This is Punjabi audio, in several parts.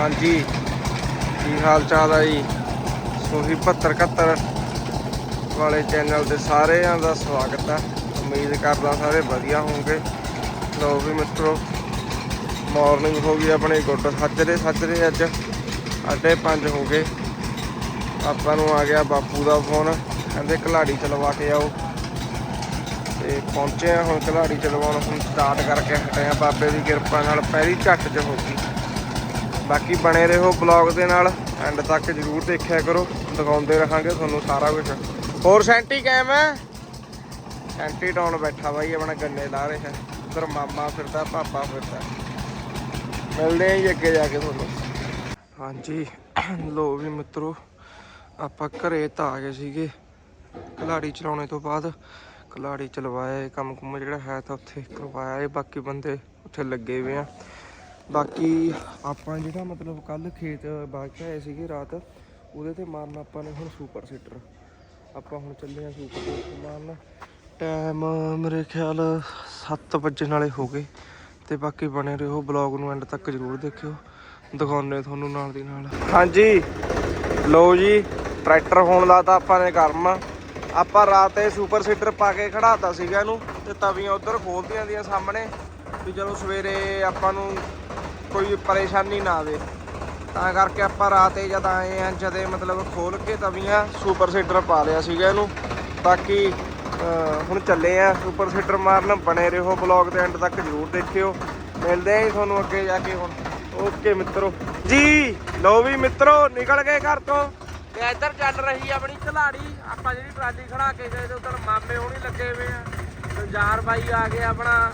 ਹਾਂਜੀ। ਕੀ ਹਾਲ ਚਾਲ ਆ ਜੀ? ਸੋਹੀ 7271 ਵਾਲੇ ਚੈਨਲ ਤੇ ਸਾਰਿਆਂ ਦਾ ਸਵਾਗਤ ਆ। ਉਮੀਦ ਕਰਦਾ ਸਾਰੇ ਵਧੀਆ ਹੋਵੋਗੇ। ਲੋ ਵੀ ਮਿੱਤਰੋ ਮਾਰਨਿੰਗ ਹੋ ਗਈ ਆਪਣੇ, ਗੁੱਡ ਸੱਜਰੇ ਸੱਜਰੇ ਅੱਜ। ਅੱਡੇ 5 ਹੋ ਗਏ। ਆਪਾਂ ਨੂੰ ਆ ਗਿਆ ਬਾਪੂ ਦਾ ਫੋਨ। ਕਹਿੰਦੇ ਕਲਾੜੀ ਚਲਵਾ ਕੇ ਆਓ। ਤੇ ਪਹੁੰਚੇ ਆ ਹੁਣ ਕਲਾੜੀ ਚਲਵਾਉਣ। ਹੁਣ ਸਟਾਰਟ ਕਰਕੇ ਹਟੇ ਆ। ਬਾਬੇ ਦੀ ਕਿਰਪਾ ਨਾਲ ਪਹਿਲੀ ਝੱਟ 'ਚ ਹੋ ਗਈ। ਬਾਕੀ ਬਣੇ ਰਹੋ ਬਲੌਗ ਦੇ ਨਾਲ ਐਂਡ ਤੱਕ ਜਰੂਰ ਦੇਖਿਆ ਕਰੋ, ਦਿਖਾਉਂਦੇ ਰਹਾਂਗੇ ਤੁਹਾਨੂੰ ਸਾਰਾ ਕੁਝ ਹੋਰ ਸੈਂਟੀ ਕੈਮ ਹੈ ਸੈਂਟੀ ਟਾਉਣ ਬੈਠਾ ਬਾਈ, ਆਪਣਾ ਗੰਨੇ ਲਾ ਰਿਹਾ। ਉਧਰ ਮਾਮਾ ਫਿਰਦਾ, ਪਾਪਾ ਫਿਰਦਾ। ਮਿਲਦੇ ਆਂ ਜੀ ਅੱਗੇ ਜਾ ਕੇ ਤੁਹਾਨੂੰ। ਹਾਂਜੀ, ਲੋ ਵੀ ਮਿੱਤਰੋ, ਆਪਾਂ ਘਰੇ ਤਾਂ ਆ ਗਏ ਸੀਗੇ। ਕਲਾੜੀ ਚਲਾਉਣੇ ਤੋਂ ਬਾਅਦ ਕਲਾੜੀ ਚਲਵਾਇਆ ਕੰਮ ਕੁਮ ਜਿਹੜਾ ਹੈ ਤਾਂ ਉੱਥੇ ਕਰਵਾਇਆ। ਇਹ ਬਾਕੀ ਬੰਦੇ ਉੱਥੇ ਲੱਗੇ ਹੋਏ ਆ। ਬਾਕੀ ਆਪਾਂ ਜਿਹੜਾ ਮਤਲਬ ਕੱਲ ਖੇਤ ਬਾਗ ਆਏ ਸੀਗੇ ਰਾਤ, ਉਹਦੇ ਤੇ ਮਾਰਨਾ ਆਪਾਂ ਨੇ ਹੁਣ ਸੁਪਰ ਸੀਟਰ ਆਪਾਂ ਹੁਣ ਚੱਲੇ ਆ ਸੁਪਰ ਸੀਟਰ ਮਾਰਨ। ਟਾਈਮ ਮੇਰੇ ਖਿਆਲ 7 ਵਜੇ ਨਾਲੇ ਹੋ ਗਏ ਤੇ ਬਾਕੀ ਬਣੇ ਰਹੋ ਬਲੌਗ ਨੂੰ ਐਂਡ ਤੱਕ ਜਰੂਰ ਦੇਖਿਓ। ਦਿਖਾਉਣੇ ਤੁਹਾਨੂੰ ਨਾਲ ਦੀ ਨਾਲ। ਹਾਂਜੀ, ਲਓ ਜੀ ਟਰੈਕਟਰ ਹੋਣ ਦਾ ਤਾਂ ਆਪਾਂ ਨੇ ਗਰਮ। ਆਪਾਂ ਰਾਤ ਇਹ ਸੁਪਰ ਸੀਟਰ ਪਾ ਕੇ ਖੜਾਤਾ ਸੀਗਾ ਇਹਨੂੰ ਤੇ ਤਵੀਆਂ ਉਧਰ ਖੋਲਦੀਆਂ ਦੀਆਂ ਸਾਹਮਣੇ। ਵੀ ਚਲੋ ਸਵੇਰੇ ਆਪਾਂ ਨੂੰ ਕੋਈ ਪਰੇਸ਼ਾਨੀ ਨਾ ਆਵੇ। ਤਾਂ ਕਰਕੇ ਆਪਾਂ ਰਾਤ ਜਦ ਆਏ ਆ ਜਦੇ ਮਤਲਬ ਖੋਲ ਕੇ ਤਵੀਆਂ ਸੁਪਰ ਸੀਟਰ ਪਾ ਲਿਆ ਸੀਗਾ ਇਹਨੂੰ। ਬਾਕੀ ਅਹ, ਹੁਣ ਚੱਲੇ ਆ ਸੁਪਰ ਸੀਟਰ ਮਾਰਨ। ਬਣੇ ਰਹੋ ਬਲੌਗ ਦੇ ਐਂਡ ਤੱਕ ਜਰੂਰ ਦੇਖਿਓ। ਮਿਲਦੇ ਆਂ ਜੀ ਤੁਹਾਨੂੰ ਅੱਗੇ ਜਾ ਕੇ ਹੁਣ। ਓਕੇ ਮਿੱਤਰੋ। ਜੀ ਲੋ ਵੀ ਮਿੱਤਰੋ ਨਿਕਲ ਗਏ ਘਰ ਤੋਂ। ਤੇ ਇੱਧਰ ਚੱਲ ਰਹੀ ਆਪਣੀ ਖਿਲਾੜੀ ਆਪਾਂ ਜਿਹੜੀ ਟਰਾਲੀ ਖੜਾ ਕੇ ਗਏ ਤੇ ਉਧਰ ਮਾਮੇ ਹੋਣੀ ਲੱਗੇ ਹੋਏ ਆ। ਸੰਜਾਰ ਬਾਈ ਆ ਗਏ ਆਪਣਾ।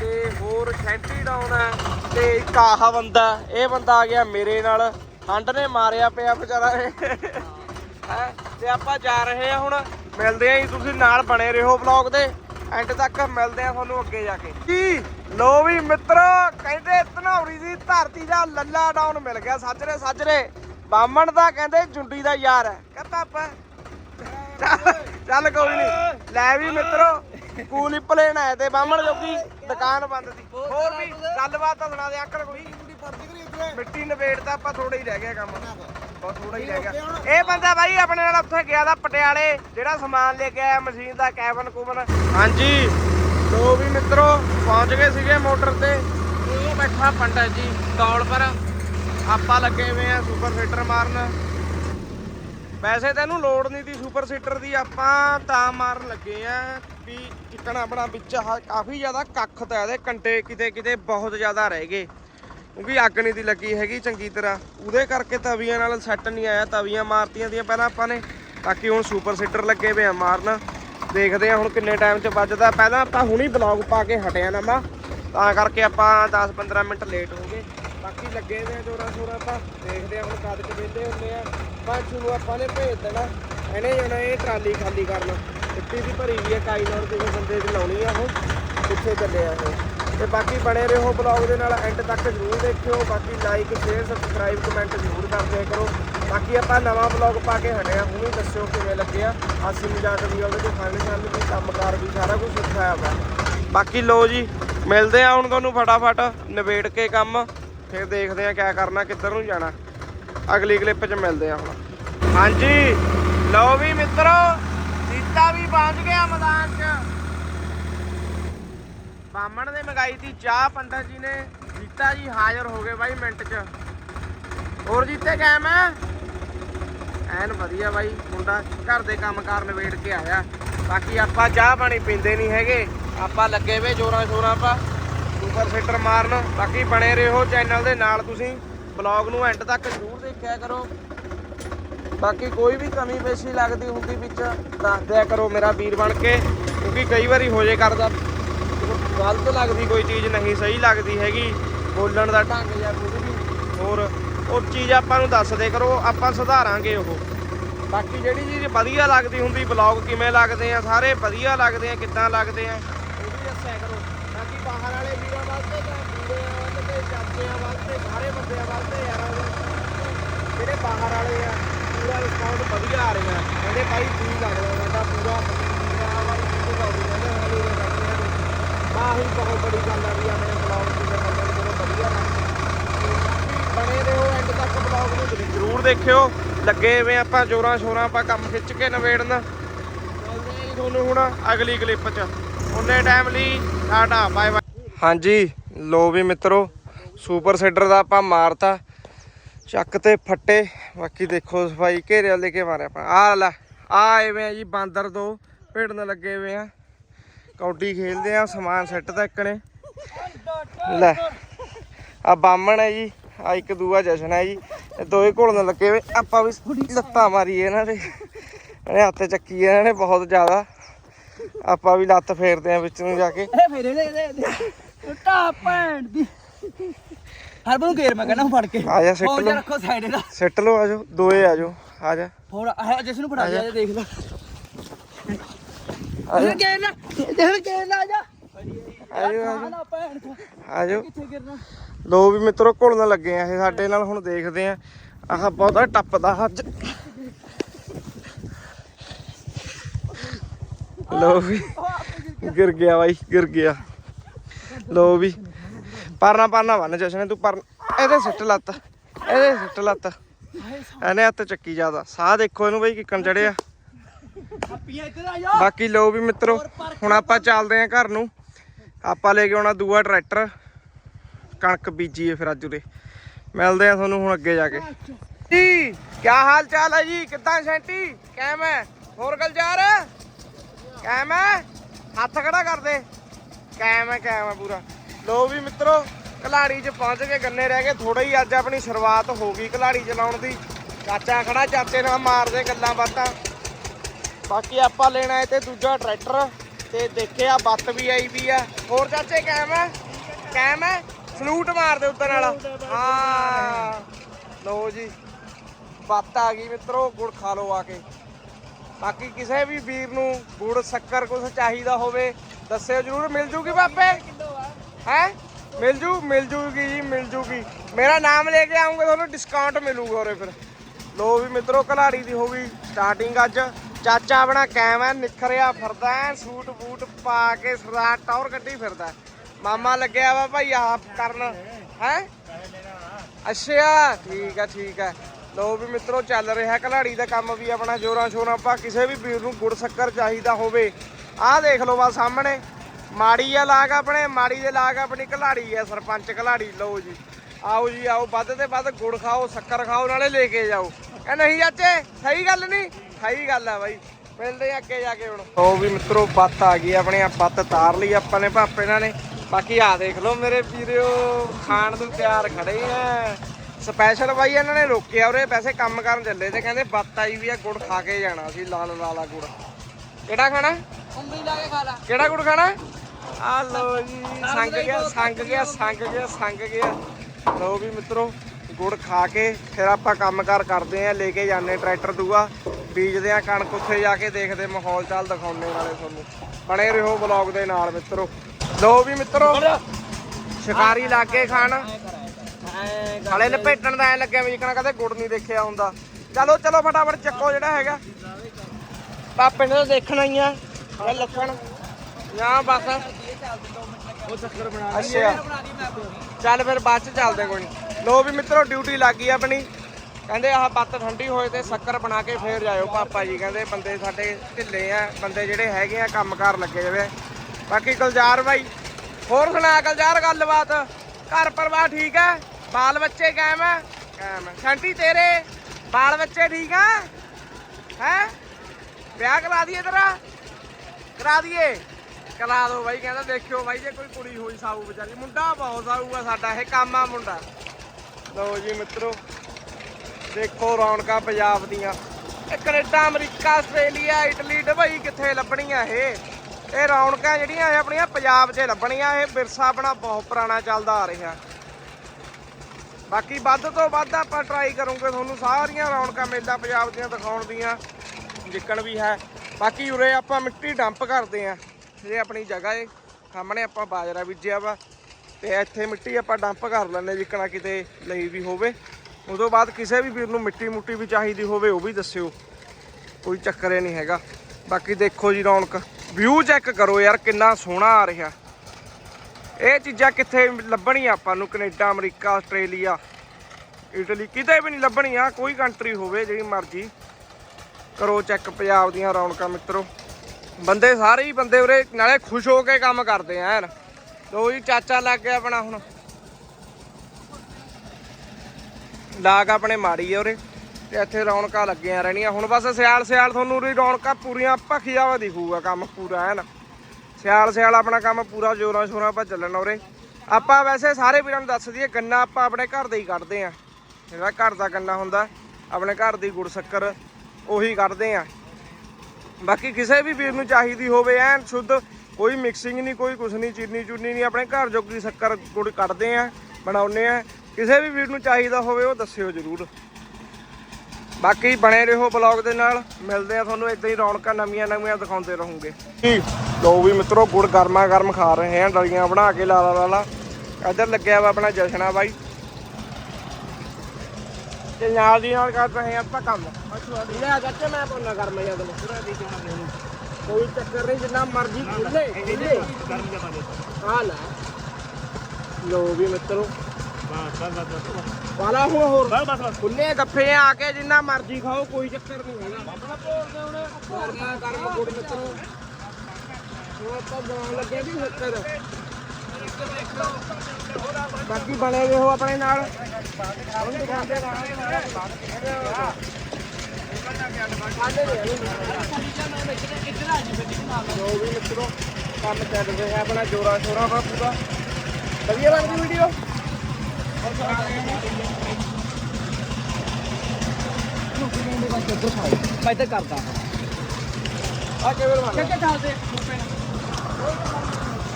ਤੇ ਹੋਰ ਸੈਂਟੀ ਡਾਊਨ ਹੈ ਤੇ ਇੱਕ ਆਹ ਬੰਦਾ, ਇਹ ਬੰਦਾ ਆ ਗਿਆ ਮੇਰੇ ਨਾਲ। ਹੰਡ ਨੇ ਮਾਰਿਆ ਪਿਆ ਵਿਚਾਰਾ। ਇਹ ਤੇ ਆਪਾਂ ਜਾ ਰਹੇ ਆ ਹੁਣ। ਮਿਲਦੇ ਆਂ ਜੀ, ਤੁਸੀਂ ਨਾਲ ਬਣੇ ਰਹੋ ਵਲੌਗ ਦੇ। ਐਂਡ ਤੱਕ ਮਿਲਦੇ ਆ ਤੁਹਾਨੂੰ ਅੱਗੇ ਜਾ ਕੇ। ਜੀ ਲੋ ਵੀ ਮਿੱਤਰੋ, ਕਹਿੰਦੇ ਧਨੌਰੀ ਦੀ ਧਰਤੀ ਦਾ ਲੱਲਾ ਡਾਊਨ ਮਿਲ ਗਿਆ। ਸਾਜਰੇ ਸਾਜਰੇ। ਬਾਮਣ ਦਾ ਕਹਿੰਦੇ ਜੁੰਡੀ ਦਾ ਯਾਰ ਹੈ। ਕਹ ਪਾਪਾ ਚੱਲ ਕੋਈ ਨਹੀਂ। ਲੈ ਵੀ ਮਿੱਤਰੋ। ਕੂਲੀ ਪਲੇਨ ਆਏ ਤੇ ਬਾਮਣ ਜੋਗੀ ਦੁਕਾਨ ਬੰਦ ਸੀ। ਹੋਰ ਵੀ ਗੱਲਬਾਤ ਤਾਂ ਸੁਣਾ ਦੇ ਆਕੜ ਕੋਈ। ਮਿੱਟੀ ਨਵੇੜ ਆਪਾਂ ਥੋੜਾ ਹੀ ਰਹਿ ਗਿਆ ਕੰਮ। ਬਹੁਤ ਥੋੜਾ ਹੀ ਰਹਿ ਗਿਆ। ਇਹ ਬੰਦਾ ਬਾਈ ਆਪਣੇ ਨਾਲ ਉੱਥੇ ਗਿਆ ਦਾ ਪਟਿਆਲੇ, ਜਿਹੜਾ ਸਮਾਨ ਲੈ ਕੇ ਆਇਆ ਮਸ਼ੀਨ ਦਾ, ਕੈਬਨ ਕੁਬਨ। ਹਾਂਜੀ। ਲੋ ਵੀ ਮਿੱਤਰੋ, ਪਹੁੰਚ ਗਏ ਸੀਗੇ ਮੋਟਰ ਤੇ। ਉਹ ਬੈਠਾ ਪੰਡਤ ਜੀ, ਦੌੜ ਪਰ। ਆਪਾਂ ਲੱਗੇ ਹੋਏ ਆ ਸੁਪਰ ਸੀਟਰ ਮਾਰਨ। ਵੈਸੇ ਤਾਂ ਇਹਨੂੰ ਲੋੜ ਨਹੀਂ ਦੀ ਸੁਪਰ ਸੀਟਰ ਦੀ, ਆਪਾਂ ਤਾਂ ਮਾਰਨ ਲੱਗੇ ਆ ਵੀ ਚਿਕਨ ਆਪਣਾ ਵਿੱਚ ਆਹ ਕਾਫੀ ਜ਼ਿਆਦਾ ਕੱਖ ਤਾਂ ਇਹਦੇ ਕੰਟੇ ਕਿਤੇ ਕਿਤੇ ਬਹੁਤ ਜ਼ਿਆਦਾ ਰਹਿ ਗਏ। ਕਿਉਂਕਿ ਅੱਗ ਨਹੀਂ ਦੀ ਲੱਗੀ ਹੈਗੀ ਚੰਗੀ ਤਰ੍ਹਾਂ। ਉਹਦੇ ਕਰਕੇ ਤਵੀਆਂ ਨਾਲ ਸੈੱਟ ਨਹੀਂ ਆਇਆ, ਤਵੀਆਂ ਮਾਰਤੀਆਂ ਦੀਆਂ ਪਹਿਲਾਂ ਆਪਾਂ ਨੇ ਬਾਕੀ ਹੁਣ ਸੁਪਰ ਸੀਟਰ ਲੱਗੇ ਪਏ ਆ ਮਾਰਨ। ਦੇਖਦੇ ਆ ਹੁਣ ਕਿੰਨੇ ਟਾਈਮ 'ਚ ਵੱਜਦਾ। ਪਹਿਲਾਂ ਆਪਾਂ ਹੁਣੀ ਬਲੌਗ ਪਾ ਕੇ ਹਟਿਆ ਨਵਾਂ ਤਾਂ ਕਰਕੇ ਆਪਾਂ 10-15 ਮਿੰਟ ਲੇਟ ਹੋ ਗਏ। ਬਾਕੀ ਲੱਗੇ ਨੇ ਜੋਰਾ ਸੋਰਾ ਆਪਾਂ। ਦੇਖਦੇ ਆ ਹੁਣ ਕਦ ਕੁ ਵਿਹਲੇ ਹੁੰਦੇ ਆ। ਪੰਛੂ ਨੂੰ ਆਪਾਂ ਨੇ ਭੇਜ ਦੇਣਾ। ਇਹਨੇ ਜਾਣਾ ਇਹ ਟਰਾਲੀ ਖਾਲੀ ਕਰਨ। ਮਿੱਟੀ ਦੀ ਭਰੀ ਵੀ ਆ ਕਾਈ ਨਾਲ ਕਿਸੇ ਬੰਦੇ ਦੀ ਲਾਉਣੀ ਆ ਉਹ, ਪਿੱਛੇ ਚੱਲੇ ਆ ਇਹ ਤੇ ਬਾਕੀ ਬਣੇ ਰਹੋ ਬਲੌਗ ਦੇ ਨਾਲ ਐਂਡ ਤੱਕ ਜ਼ਰੂਰ ਦੇਖਿਓ। ਬਾਕੀ ਲਾਈਕ ਸ਼ੇਅਰ ਸਬਸਕ੍ਰਾਈਬ ਕਮੈਂਟ ਜ਼ਰੂਰ ਕਰਦੇ ਕਰੋ। ਬਾਕੀ ਆਪਾਂ ਨਵਾਂ ਬਲੌਗ ਪਾ ਕੇ ਹਟਿਆ ਹੁਣ ਵੀ ਦੱਸਿਓ ਕਿਵੇਂ ਲੱਗਿਆ ਅਸੀਂ ਮਜ਼ਾਕ ਵੀ ਉਹਦੇ ਤੋਂ ਫਾਈਨਲ ਵੀ ਕੰਮਕਾਰ ਵੀ ਸਾਰਾ ਕੁਝ ਸਿਖਾਇਆ ਵਾ ਬਾਕੀ ਲੋ ਜੀ, ਮਿਲਦੇ ਆ ਹੁਣ ਤੁਹਾਨੂੰ ਫਟਾਫਟ, ਨਿਬੇੜ ਕੇ ਕੰਮ। ਫਿਰ ਦੇਖਦੇ ਆ ਕਿਆ ਕਰਨਾ, ਕਿੱਧਰ ਨੂੰ ਜਾਣਾ। ਅਗਲੀ ਕਲਿੱਪ 'ਚ ਮਿਲਦੇ ਆ ਹੁਣ। ਹਾਂਜੀ, ਲਓ ਵੀ ਮਿੱਤਰੋ। ਸੀਤਾ ਵੀ ਪਹੁੰਚ ਗਿਆ ਮੈਦਾਨ 'ਚ। ਬਾਮਣ ਨੇ ਮੰਗਾਈ ਤੀ ਚਾਹ, ਪੰਡਤ ਜੀ ਨੇ ਜੀਤਾ ਜੀ ਹਾਜ਼ਰ ਹੋ ਗਏ ਬਾਈ ਮਿੰਟ 'ਚ। ਹੋਰ ਜੀਤੇ ਕਾਇਮ ਹੈ ਐਨ ਵਧੀਆ ਬਾਈ, ਮੁੰਡਾ ਘਰ ਦੇ ਕੰਮਕਾਰ ਨਿਬੇੜ ਕੇ ਆਇਆ। ਬਾਕੀ ਆਪਾਂ ਚਾਹ ਪਾਣੀ ਪੀਂਦੇ ਨਹੀਂ ਹੈਗੇ। ਆਪਾਂ ਲੱਗੇ ਵੇ ਜੋਰਾਂ ਸ਼ੋਰਾਂ ਆਪਾਂ ਸੁਪਰ ਸੀਟਰ ਮਾਰਨ। ਬਾਕੀ ਬਣੇ ਰਹੋ ਚੈਨਲ ਦੇ ਨਾਲ ਤੁਸੀਂ। ਬਲੌਗ ਨੂੰ ਐਂਡ ਤੱਕ ਜ਼ਰੂਰ ਦੇਖਿਆ ਕਰੋ। ਬਾਕੀ ਕੋਈ ਵੀ ਕਮੀ ਪੇਸ਼ੀ ਲੱਗਦੀ ਹੁੰਦੀ ਵਿੱਚ, ਦੱਸ ਦਿਆ ਕਰੋ ਮੇਰਾ ਵੀਰ ਬਣ ਕੇ, ਕਿਉਂਕਿ ਕਈ ਵਾਰੀ ਹੋ ਜੇ ਕਰਦਾ। ਗਲਤ ਲੱਗਦੀ ਕੋਈ ਚੀਜ਼, ਨਹੀਂ ਸਹੀ ਲੱਗਦੀ ਹੈਗੀ, ਬੋਲਣ ਦਾ ਢੰਗ ਜਾਂ ਕੁਝ ਵੀ। ਹੋਰ, ਉਹ ਚੀਜ਼ ਆਪਾਂ ਨੂੰ ਦੱਸਦੇ ਕਰੋ, ਆਪਾਂ ਸੁਧਾਰਾਂਗੇ ਉਹ। ਬਾਕੀ ਜਿਹੜੀ ਚੀਜ਼ ਵਧੀਆ ਲੱਗਦੀ ਹੁੰਦੀ, ਬਲੌਗ ਕਿਵੇਂ ਲੱਗਦੇ ਆ, ਸਾਰੇ ਵਧੀਆ ਲੱਗਦੇ ਆ, ਕਿੱਦਾਂ ਲੱਗਦੇ ਆ, ਉਹ ਵੀ ਦੱਸਿਆ ਕਰੋ। ਬਾਕੀ ਬਾਹਰ ਵਾਲੇ ਵੀਰਾਂ ਵਾਸਤੇ ਜਾਂ ਵੀਰਾਂ ਵਾਸਤੇ ਚਾਚਿਆਂ ਵਾਸਤੇ, ਸਾਰੇ ਬੰਦਿਆਂ ਵਾਸਤੇ ਯਾਰਾਂ ਜਿਹੜੇ ਬਾਹਰ ਵਾਲੇ ਆ ਆ ਰਿਹਾ ਕਹਿੰਦੇ ਭਾਈ ਠੀਕ ਲੱਗਦਾ ਸਾਡਾ ਪੂਰਾ ਪੂਰਾ ਵਾਲੀ ਵੀਡੀਓ ਲਾਉਂਦੇ ਕਹਿੰਦੇ ਹਲੋ ਦੇ ਕਰਦੇ ਆ ਆਹੀ ਬਹੁਤ ਬੜੀ ਗੱਲ ਆ ਵੀ ਆਪਣੇ ਬਲੌਗ ਦੀ ਬੰਦੇ ਨੂੰ ਜਦੋਂ ਵਧੀਆ ਲੱਗਦਾ ਬਣੇ ਦੇ ਦੇਖਿਓ। ਲੱਗੇ ਹੋਏ ਆਪਾਂ ਜੋਰਾਂ ਸ਼ੋਰਾਂ ਆਪਾਂ ਕੰਮ ਖਿੱਚ ਕੇ ਨਵੇੜਨ ਤੁਹਾਨੂੰ ਹੁਣ ਅਗਲੀ ਕਲਿੱਪ 'ਚ। ਉਹਨੇ ਟਾਈਮ ਲਈ ਟਾਟਾ ਬਾਏ ਬਾਏ ਹਾਂਜੀ ਲੋ ਵੀ ਮਿੱਤਰੋ ਸੁਪਰ ਸੀਡਰ ਦਾ ਆਪਾਂ ਮਾਰਤਾ। ਚੱਕ ਤੇ ਫੱਟੇ। ਬਾਕੀ ਦੇਖੋ ਸਫ਼ਾਈ ਘੇਰੇ ਵਾਲੇ ਕੇ ਮਾਰਿਆ ਆਪਾਂ। ਆ ਲੈ ਆ ਆਏ ਜੀ, ਬਾਂਦਰ ਦੋ, ਭੇੜਨ ਲੱਗੇ ਹੋਏ ਆ। ਕੌਡੀ ਖੇਲਦੇ ਆ, ਸਮਾਨ ਸੈੱਟ ਤਾਂ ਨੇ। ਲੈ ਆ ਬਾਮਣ ਹੈ ਜੀ ਆ ਇੱਕ ਦੂਆ ਜਸ਼ਨ ਹੈ ਜੀ। ਇਹ ਦੋਏ ਘੋਲਣ ਲੱਗੇ ਵੇ ਆਪਾਂ ਵੀ ਲੱਤਾਂ ਮਾਰੀਏ ਇਹਨਾਂ ਦੇ। ਇਹਨੇ ਹੱਥ ਚੱਕੀ ਇਹਨਾਂ ਨੇ ਬਹੁਤ ਜ਼ਿਆਦਾ। ਆਪਾਂ ਵੀ ਲੱਤ ਫੇਰਦੇ ਆ ਵਿੱਚ ਨੂੰ ਜਾ ਕੇ। ਫੇਰੇ ਦੇ ਦੇ ਟਾ ਭੈਣ ਦੀ। ਹਰ ਨੂੰ ਘੇਰ ਮੈਂ ਕਹਿੰਦਾ ਫੜ ਕੇ ਆ ਜਾ ਸਿੱਟ ਲਓ। ਰੱਖੋ ਸਾਈਡ ਦਾ ਸਿੱਟ ਲਓ ਆਜੋ ਦੋਏ ਆਜੋ ਆ ਜਾ ਫੋਨ ਆ ਜਿਸ ਨੂੰ ਫੜਾ ਜਾ ਦੇਖ ਲੈ ਆ ਜਾ ਇਹ ਘੇਰ ਨਾ ਦੇਖ ਘੇਰ ਨਾ ਜਾ ਆਜੋ ਆਜੋ ਨਾ ਭੈਣ ਚੋ, ਆਜੋ ਕਿੱਥੇ ਗਿਰਨਾ ਲੋ ਵੀ ਮਿੱਤਰੋ ਘੁਲਣ ਲੱਗੇ ਆ ਇਹ ਸਾਡੇ ਨਾਲ ਹੁਣ ਦੇਖਦੇ ਆ ਆਹ ਬਹੁਤਾ ਟੱਪਦਾ ਅੱਜ ਲੋ ਵੀ ਗਿਰ ਗਿਆ ਬਾਈ ਗਿਰ ਗਿਆ ਲੋ ਵੀ ਪਰਨਾ ਪਰਨਾ ਬੰਨ ਜਸ਼ਨ ਤੂੰ ਪਰ ਇਹਦੇ ਸਿੱਟ ਲੱਤ, ਇਹਦੇ ਸਿੱਟ ਲੱਤ। ਇਹਨੇ ਹੱਥ ਚੱਕੀ ਜ਼ਿਆਦਾ। ਸਾਹ ਦੇਖੋ ਇਹਨੂੰ ਬਾਈ ਕਿੱਕਣ ਚੜਿਆ ਬਾਕੀ ਲੋ ਵੀ ਮਿੱਤਰੋ, ਹੁਣ ਆਪਾਂ ਚੱਲਦੇ ਆਂ ਘਰ ਨੂੰ। ਆਪਾਂ ਲੈ ਕੇ ਆਉਣਾ ਦੂਆ ਟਰੈਕਟਰ। ਕਣਕ ਬੀਜੀਏ ਫਿਰ ਅੱਜ ਉਰੇ। ਮਿਲਦੇ ਆ ਤੁਹਾਨੂੰ ਹੁਣ ਅੱਗੇ ਜਾ ਕੇ। ਜੀ ਕੀ ਹਾਲ ਚਾਲ ਹੈ ਜੀ? ਕਿੱਦਾਂ ਸ਼ੈਂਟੀ? ਕੈਮ ਹੈ ਹੋਰ ਗਲਜਾਰ ਕੈਮ ਹੈ ਹੱਥ ਖੜਾ ਕਰ ਦੇ। ਕੈਮ ਹੈ ਕੈਮ ਹੈ ਪੂਰਾ। ਲੋ ਵੀ ਮਿੱਤਰੋ ਕਲਾੜੀ 'ਚ ਪਹੁੰਚ ਕੇ ਗੰਨੇ ਰਹਿ ਗਏ। ਥੋੜਾ ਹੀ ਅੱਜ ਆਪਣੀ ਸ਼ੁਰੂਆਤ ਹੋ ਗਈ ਕਲਾੜੀ ਚਲਾਉਣ ਦੀ। ਚਾਚਾ ਖੜਾ ਚਾਚੇ ਨਾਲ ਮਾਰਦੇ ਗੱਲਾਂ ਬਾਤਾਂ। ਬਾਕੀ ਆਪਾਂ ਲੈਣਾ ਹੈ ਤੇ ਦੂਜਾ ਟਰੈਕਟਰ ਤੇ ਦੇਖਿਆ ਬੱਤ ਵੀ ਆਈ ਵੀ ਆ। ਹੋਰ ਚਾਚੇ ਕਾਇਮ ਹੈ ਕਾਇਮ ਹੈ ਸਲੂਟ ਮਾਰ ਦੇ ਉੱਤਰ ਵਾਲਾ ਹਾਂ। ਲਓ ਜੀ ਬੱਤ ਆ ਗਈ ਮਿੱਤਰੋ ਗੁੜ ਖਾ ਲਓ ਆ ਕੇ। ਬਾਕੀ ਕਿਸੇ ਵੀ ਵੀਰ ਨੂੰ ਗੁੜ ਸ਼ੱਕਰ ਕੁਝ ਚਾਹੀਦਾ ਹੋਵੇ ਦੱਸਿਓ ਜਰੂਰ ਮਿਲ ਜੂਗੀ ਬਾਪੇ। ਹੈ? ਮਿਲ ਜੂ, ਮਿਲ ਜੂਗੀ ਜੀ, ਮਿਲ ਜੂਗੀ। ਮੇਰਾ ਨਾਮ ਲੈ ਕੇ ਆਉਂਗੇ, ਤੁਹਾਨੂੰ ਡਿਸਕਾਊਂਟ ਮਿਲੂਗਾ ਉਰੇ ਫਿਰ। ਲੋ ਵੀ ਮਿੱਤਰੋ ਕਲਾੜੀ ਦੀ ਹੋ ਗਈ ਸਟਾਰਟਿੰਗ ਅੱਜ। ਚਾਚਾ ਆਪਣਾ ਕਾਇਮ ਹੈ, ਨਿਖਰਿਆ ਫਿਰਦਾ ਹੈ, ਸੂਟ ਬੂਟ ਪਾ ਕੇ ਸਰਦਾਰ ਟੌਰ ਕੱਢੀ ਫਿਰਦਾ ਮਾਮਾ ਲੱਗਿਆ ਵਾ ਭਾਈ ਆਪ ਕਰਨ, ਹੈ? ਅੱਛਾ ਠੀਕ ਆ ਠੀਕ ਆ ਲੋ ਵੀ ਮਿੱਤਰੋ, ਚੱਲ ਰਿਹਾ ਕਲਾੜੀ ਦਾ ਕੰਮ ਵੀ ਆਪਣਾ ਜੋਰਾਂ ਸ਼ੋਰਾਂ ਆਪਾਂ ਕਿਸੇ ਵੀ ਵੀਰ ਨੂੰ ਗੁੜ ਸ਼ੱਕਰ ਚਾਹੀਦਾ ਹੋਵੇ। ਆਹ ਦੇਖ ਲਓ ਵਾ ਸਾਹਮਣੇ। ਮਾੜੀ ਆ ਲਾਗ ਆਪਣੇ, ਮਾੜੀ ਦੇ ਲਾਗ ਆਪਣੀ ਘਲਾੜੀ ਆ, ਸਰਪੰਚ ਘਲਾੜੀ ਲਓ ਜੀ। ਆਓ ਜੀ, ਆਓ, ਵੱਧ ਤੇ ਵੱਧ ਗੁੜ ਖਾਓ, ਸ਼ੱਕਰ ਖਾਓ, ਨਾਲੇ ਲੈ ਕੇ ਜਾਓ। ਇਹ ਨਹੀਂ ਚਾਚੇ, ਸਹੀ ਗੱਲ ਨਹੀਂ? ਸਹੀ ਗੱਲ ਆ ਬਾਈ। ਮਿਲਦੇ ਆ ਅੱਗੇ ਜਾ ਕੇ ਹੁਣ। ਉਹ ਵੀ ਮਿੱਤਰੋ ਬੱਤ ਆ ਗਈ ਆਪਣੇ ਆ ਬੱਤ ਤਾਰ ਲਈ ਆਪਾਂ ਨੇ, ਭਾਪੇ ਨਾਲ ਨੇ। ਬਾਕੀ ਆ ਦੇਖ ਲਓ ਮੇਰੇ ਵੀਰਿਓ ਖਾਣ ਨੂੰ ਤਿਆਰ ਖੜੇ ਆ। ਸਪੈਸ਼ਲ ਬਾਈ ਇਹਨਾਂ ਨੇ ਰੋਕਿਆ ਉਰੇ, ਵੈਸੇ ਕੰਮ ਕਰਨ ਚੱਲੇ ਤੇ ਕਹਿੰਦੇ, ਬੱਤ ਆਈ ਵੀ ਆ, ਗੁੜ ਖਾ ਕੇ ਜਾਣਾ ਸੀ ਲਾਲ ਲਾਲਾ ਗੁੜ। ਕਿਹੜਾ ਖਾਣਾ? ਉਂਗਲੀ ਲਾ ਕੇ ਖਾ ਲਾ। ਕਿਹੜਾ ਗੁੜ ਖਾਣਾ? ਆ ਲੋ ਜੀ ਸੰਗ ਗਿਆ ਸੰਗ ਗਿਆ ਸੰਗ ਗਿਆ ਸੰਗ ਗਿਆ। ਲੋ ਵੀ ਮਿੱਤਰੋ ਗੁੜ ਖਾ ਕੇ ਫਿਰ ਆਪਾਂ ਕੰਮਕਾਰ ਕਰਦੇ ਆਂ ਲੈ ਕੇ ਜਾਂਦੇ ਟਰੈਕਟਰ ਦੂਆ। ਬੀਜਦੇ ਆ ਕਣਕ ਉੱਥੇ ਜਾ ਕੇ ਦੇਖਦੇ ਮਾਹੌਲ ਚਾਲ ਦਿਖਾਉਂਦੇ ਨਾਲੇ ਤੁਹਾਨੂੰ। ਬਣੇ ਰਹੋ ਵਲੌਗ ਦੇ ਨਾਲ ਮਿੱਤਰੋ। ਲੋ ਵੀ ਮਿੱਤਰੋ ਸ਼ਿਕਾਰੀ ਲਾਗੇ ਖਾਣ। ਹਲੇ ਲਪੇਟਣ ਦਾ ਐ ਲੱਗਿਆ ਵੀ ਜਿਕਣਾ ਕਦੇ ਗੁੜ ਨਹੀਂ ਦੇਖਿਆ ਹੁੰਦਾ। ਚਲੋ ਚਲੋ ਫਟਾਫਟ ਚੱਕੋ ਜਿਹੜਾ ਹੈਗਾ। ਪਾਪੇ ਨੇ ਦੇਖਣਾ ਹੀ ਆ। ਇਹ ਲੱਖਣ। ਜਾਂ ਬਸ। ਉਹ ਚੱਕਰ ਬਣਾ ਅੱਛਾ। ਬਣਾ ਦੀ ਮੈਂ ਚੱਲ ਫਿਰ ਬਾਅਦ ਚ ਚੱਲਦੇ ਕੋਈ ਨਹੀਂ ਲੋ ਵੀ ਮਿੱਤਰੋ ਡਿਊਟੀ ਲੱਗ ਗਈ ਆਪਣੀ। ਕਹਿੰਦੇ ਆਹ ਬੱਤ ਠੰਡੀ ਹੋਏ ਤੇ ਸ਼ੱਕਰ ਬਣਾ ਕੇ ਫੇਰ ਜਾਇਓ ਪਾਪਾ ਜੀ। ਕਹਿੰਦੇ ਬੰਦੇ ਸਾਡੇ ਢਿੱਲੇ ਆ ਬੰਦੇ ਜਿਹੜੇ ਹੈਗੇ ਆ ਕੰਮਕਾਰ ਲੱਗੇ ਜਾਵੇ ਬਾਕੀ ਗੁਲਜ਼ਾਰ ਬਾਈ ਹੋਰ ਸੁਣਾ ਗੁਲਜ਼ਾਰ ਗੱਲਬਾਤ? ਘਰ ਪਰਿਵਾਰ ਠੀਕ ਹੈ ਬਾਲ ਬੱਚੇ ਕਾਇਮ ਹੈ ਕਾਇਮ ਹੈ ਸ਼ਾਂਤੀ ਤੇਰੇ? ਬਾਲ ਬੱਚੇ ਠੀਕ ਆ? ਹੈ? ਵਿਆਹ ਕਰਾ ਦਈਏ ਤੇਰਾ? ਕਰਾ ਦਈਏ। ਕਰਾ ਦੋ ਬਾਈ, ਕਹਿੰਦਾ ਦੇਖਿਓ ਬਾਈ, ਜੇ ਕੋਈ ਕੁੜੀ ਹੋਈ ਸਾਊ ਵਿਚਾਰੀ। ਮੁੰਡਾ ਬਹੁਤ ਸਾਊ ਆ ਸਾਡਾ, ਇਹ ਕਾਮਾ ਮੁੰਡਾ। ਲਓ ਜੀ ਮਿੱਤਰੋ, ਦੇਖੋ ਰੌਣਕਾਂ ਪੰਜਾਬ ਦੀਆਂ। ਇਹ Canada, America, Australia, Italy, Dubai ਕਿੱਥੇ ਲੱਭਣੀਆਂ ਇਹ? ਇਹ ਰੌਣਕਾਂ ਜਿਹੜੀਆਂ ਇਹ ਆਪਣੀਆਂ ਪੰਜਾਬ 'ਚ ਲੱਭਣੀਆਂ, ਇਹ ਵਿਰਸਾ ਆਪਣਾ ਬਹੁਤ ਪੁਰਾਣਾ ਚੱਲਦਾ ਆ ਰਿਹਾ। ਬਾਕੀ ਵੱਧ ਤੋਂ ਵੱਧ ਆਪਾਂ ਟਰਾਈ ਕਰੂੰਗੇ ਤੁਹਾਨੂੰ ਸਾਰੀਆਂ ਰੌਣਕਾਂ ਮੇਲਾ ਪੰਜਾਬ ਦੀਆਂ ਦਿਖਾਉਣ ਦੀਆਂ। ਜਿੱਕਣ ਵੀ ਹੈ। ਬਾਕੀ ਉਰੇ ਆਪਾਂ ਮਿੱਟੀ ਡੰਪ ਕਰਦੇ ਆ। ਇਹ ਆਪਣੀ ਜਗ੍ਹਾ ਏ। ਸਾਹਮਣੇ ਆਪਾਂ ਬਾਜਰਾ ਬੀਜਿਆ ਵਾ। ਤੇ ਇੱਥੇ ਮਿੱਟੀ ਆਪਾਂ ਡੰਪ ਕਰ ਲੈਂਦੇ ਜਿੱਕਣਾ ਕਿਤੇ ਲਈ ਵੀ ਹੋਵੇ। ਉਦੋਂ ਬਾਅਦ ਕਿਸੇ ਵੀ ਵੀਰ ਨੂੰ ਮਿੱਟੀ ਮੁੱਟੀ ਵੀ ਚਾਹੀਦੀ ਹੋਵੇ, ਉਹ ਵੀ ਦੱਸਿਓ। ਕੋਈ ਚੱਕਰ ਹੀ ਨਹੀਂ ਹੈਗਾ। ਬਾਕੀ ਦੇਖੋ ਜੀ ਰੌਣਕ। ਵਿਊ ਚੈੱਕ ਕਰੋ ਯਾਰ, ਕਿੰਨਾ ਸੋਹਣਾ ਆ ਰਿਹਾ। ਇਹ ਚੀਜ਼ਾਂ ਕਿੱਥੇ ਲੱਭਣੀਆਂ ਆਪਾਂ ਨੂੰ? Canada, America, Australia. ਇਟਲੀ ਕਿਤੇ ਵੀ ਨਹੀਂ ਲੱਭਣੀ ਆ ਕੋਈ ਕੰਟਰੀ ਹੋਵੇ, ਜਿਹੜੀ ਮਰਜ਼ੀ। ਕਰੋ ਚੈੱਕ ਪੰਜਾਬ ਦੀਆਂ ਰੌਣਕਾਂ ਮਿੱਤਰੋ। ਬੰਦੇ ਸਾਰੇ ਹੀ ਬੰਦੇ ਉਰੇ, ਨਾਲੇ ਖੁਸ਼ ਹੋ ਕੇ ਕੰਮ ਕਰਦੇ ਆ ਐਨ। ਲੋ ਜੀ, ਚਾਚਾ ਲੱਗ ਗਿਆ ਆਪਣਾ ਹੁਣ। ਲਾਗ ਆਪਣੇ ਮਾੜੀ ਆ ਉਰੇ, ਤੇ ਇੱਥੇ ਰੌਣਕਾਂ ਲੱਗੀਆਂ ਰਹਿਣੀਆਂ। ਹੁਣ ਬਸ ਸਿਆਲ ਸਿਆਲ ਤੁਹਾਨੂੰ ਉਰੇ ਰੌਣਕਾਂ ਪੂਰੀਆਂ ਭਖੀਆ ਵਾ ਦਿਖੂਗਾ ਕੰਮ ਪੂਰਾ ਐਨ। ਸਿਆਲ ਸਿਆਲ ਆਪਣਾ ਕੰਮ ਪੂਰਾ ਜੋਰਾਂ ਸ਼ੋਰਾਂ ਪਾ ਚੱਲਣਾ ਉਰੇ। ਆਪਾਂ ਵੈਸੇ ਸਾਰੇ ਵੀਰਾਂ ਨੂੰ ਦੱਸ ਦਈਏ, ਗੰਨਾ ਆਪਾਂ ਆਪਣੇ ਘਰ ਦਾ ਹੀ ਕੱਢਦੇ ਆ। ਜਿਹੜਾ ਘਰ ਦਾ ਗੰਨਾ ਹੁੰਦਾ, ਆਪਣੇ ਘਰ ਦੀ ਗੁੜ ਸ਼ੱਕਰ ਉਹੀ ਕੱਢਦੇ ਆ। ਬਾਕੀ ਕਿਸੇ ਵੀ ਵੀਰ ਨੂੰ ਚਾਹੀਦੀ ਹੋਵੇ ਐਨ ਸ਼ੁੱਧ, ਕੋਈ ਮਿਕਸਿੰਗ ਨਹੀਂ, ਕੋਈ ਕੁਛ ਨਹੀਂ, ਚੀਨੀ ਚੁੰਨੀ ਨਹੀਂ, ਆਪਣੇ ਘਰ ਜੋਗੀ ਸ਼ੱਕਰ ਗੁੜ ਕੱਢਦੇ ਆ ਬਣਾਉਨੇ ਆ। ਕਿਸੇ ਵੀ ਵੀਰ ਨੂੰ ਚਾਹੀਦਾ ਹੋਵੇ ਉਹ ਦੱਸਿਓ ਜਰੂਰ। ਬਾਕੀ ਬਣੇ ਰਹੋ ਬਲੌਗ ਦੇ ਨਾਲ। ਮਿਲਦੇ ਆ ਤੁਹਾਨੂੰ ਇਦਾਂ ਹੀ ਰੌਣਕਾਂ ਨਵੀਆਂ ਨਵੀਆਂ ਦਿਖਾਉਂਦੇ ਰਹੂਗੇ। ਲੋ ਵੀ ਮਿੱਤਰੋ ਗੁੜ ਗਰਮਾ ਗਰਮ ਖਾ ਰਹੇ ਆ, ਡਲੀਆਂ ਬਣਾ ਕੇ ਲਾਲਾ ਲਾਲਾ ਇੱਧਰ ਲੱਗਿਆ ਵਾ ਆਪਣਾ ਜਸ਼ਨਾ ਬਾਈ। ਤੇ ਨਾਲ ਦੀ ਨਾਲ ਕਰ ਰਹੇ ਆ ਆਪਾਂ ਕੰਮ। ਅੱਛਾ ਲੈ ਚਾਚਾ ਮੈਂ ਪਾਉਣਾ ਗਰਮ ਜਾਂ ਤੈਨੂੰ ਪੂਰਾ ਦੇ ਜਾਣਾ ਕੋਈ ਚੱਕਰ ਨਹੀਂ ਜਿੰਨਾ ਮਰਜ਼ੀ ਖੁੱਲੇ ਖੁੱਲੇ। ਗਰਮ ਜਮਾ ਦੇ ਆ ਲੈ। ਲੋ ਵੀ ਮਿੱਤਰੋ। ਬਸ ਬਸ ਬਸ। ਵਾਲਾ ਹੁਣ ਹੋਰ। ਬਸ ਬਸ ਬਸ। ਖੁੱਲੇ ਗੱਫੇ ਆ ਕੇ ਜਿੰਨਾ ਮਰਜ਼ੀ ਖਾਓ ਕੋਈ ਚੱਕਰ ਨਹੀਂ ਹੈਗਾ। ਆਪਣਾ ਭੋਲਦੇ ਹੁਣ। ਗਰਮਾ ਗਰਮ ਗੁੜ ਮਿੱਤਰੋ। ਉਹ ਆਪਾਂ ਬਣਾਉਣ ਲੱਗੇ ਵੀ ਸ਼ੱਕਰ ਬਾਕੀ ਬਣੇ ਰਹੋ ਆਪਣੇ ਨਾਲ। ਜੋ ਵੀ ਮਿੱਤਰੋ ਕੰਮ ਚੱਲ ਰਿਹਾ ਆਪਣਾ ਜੋਰਾ ਸ਼ੋਰਾ ਦਾ ਪੂਰਾ ਵਧੀਆ ਲੱਗਦੀ ਵੀਡੀਓ ਮੈਂ ਤਾਂ ਕਰਦਾ। ਆ ਕੇਵਲ ਮਾਰ ਚੱਲ ਚੱਲ ਦੇ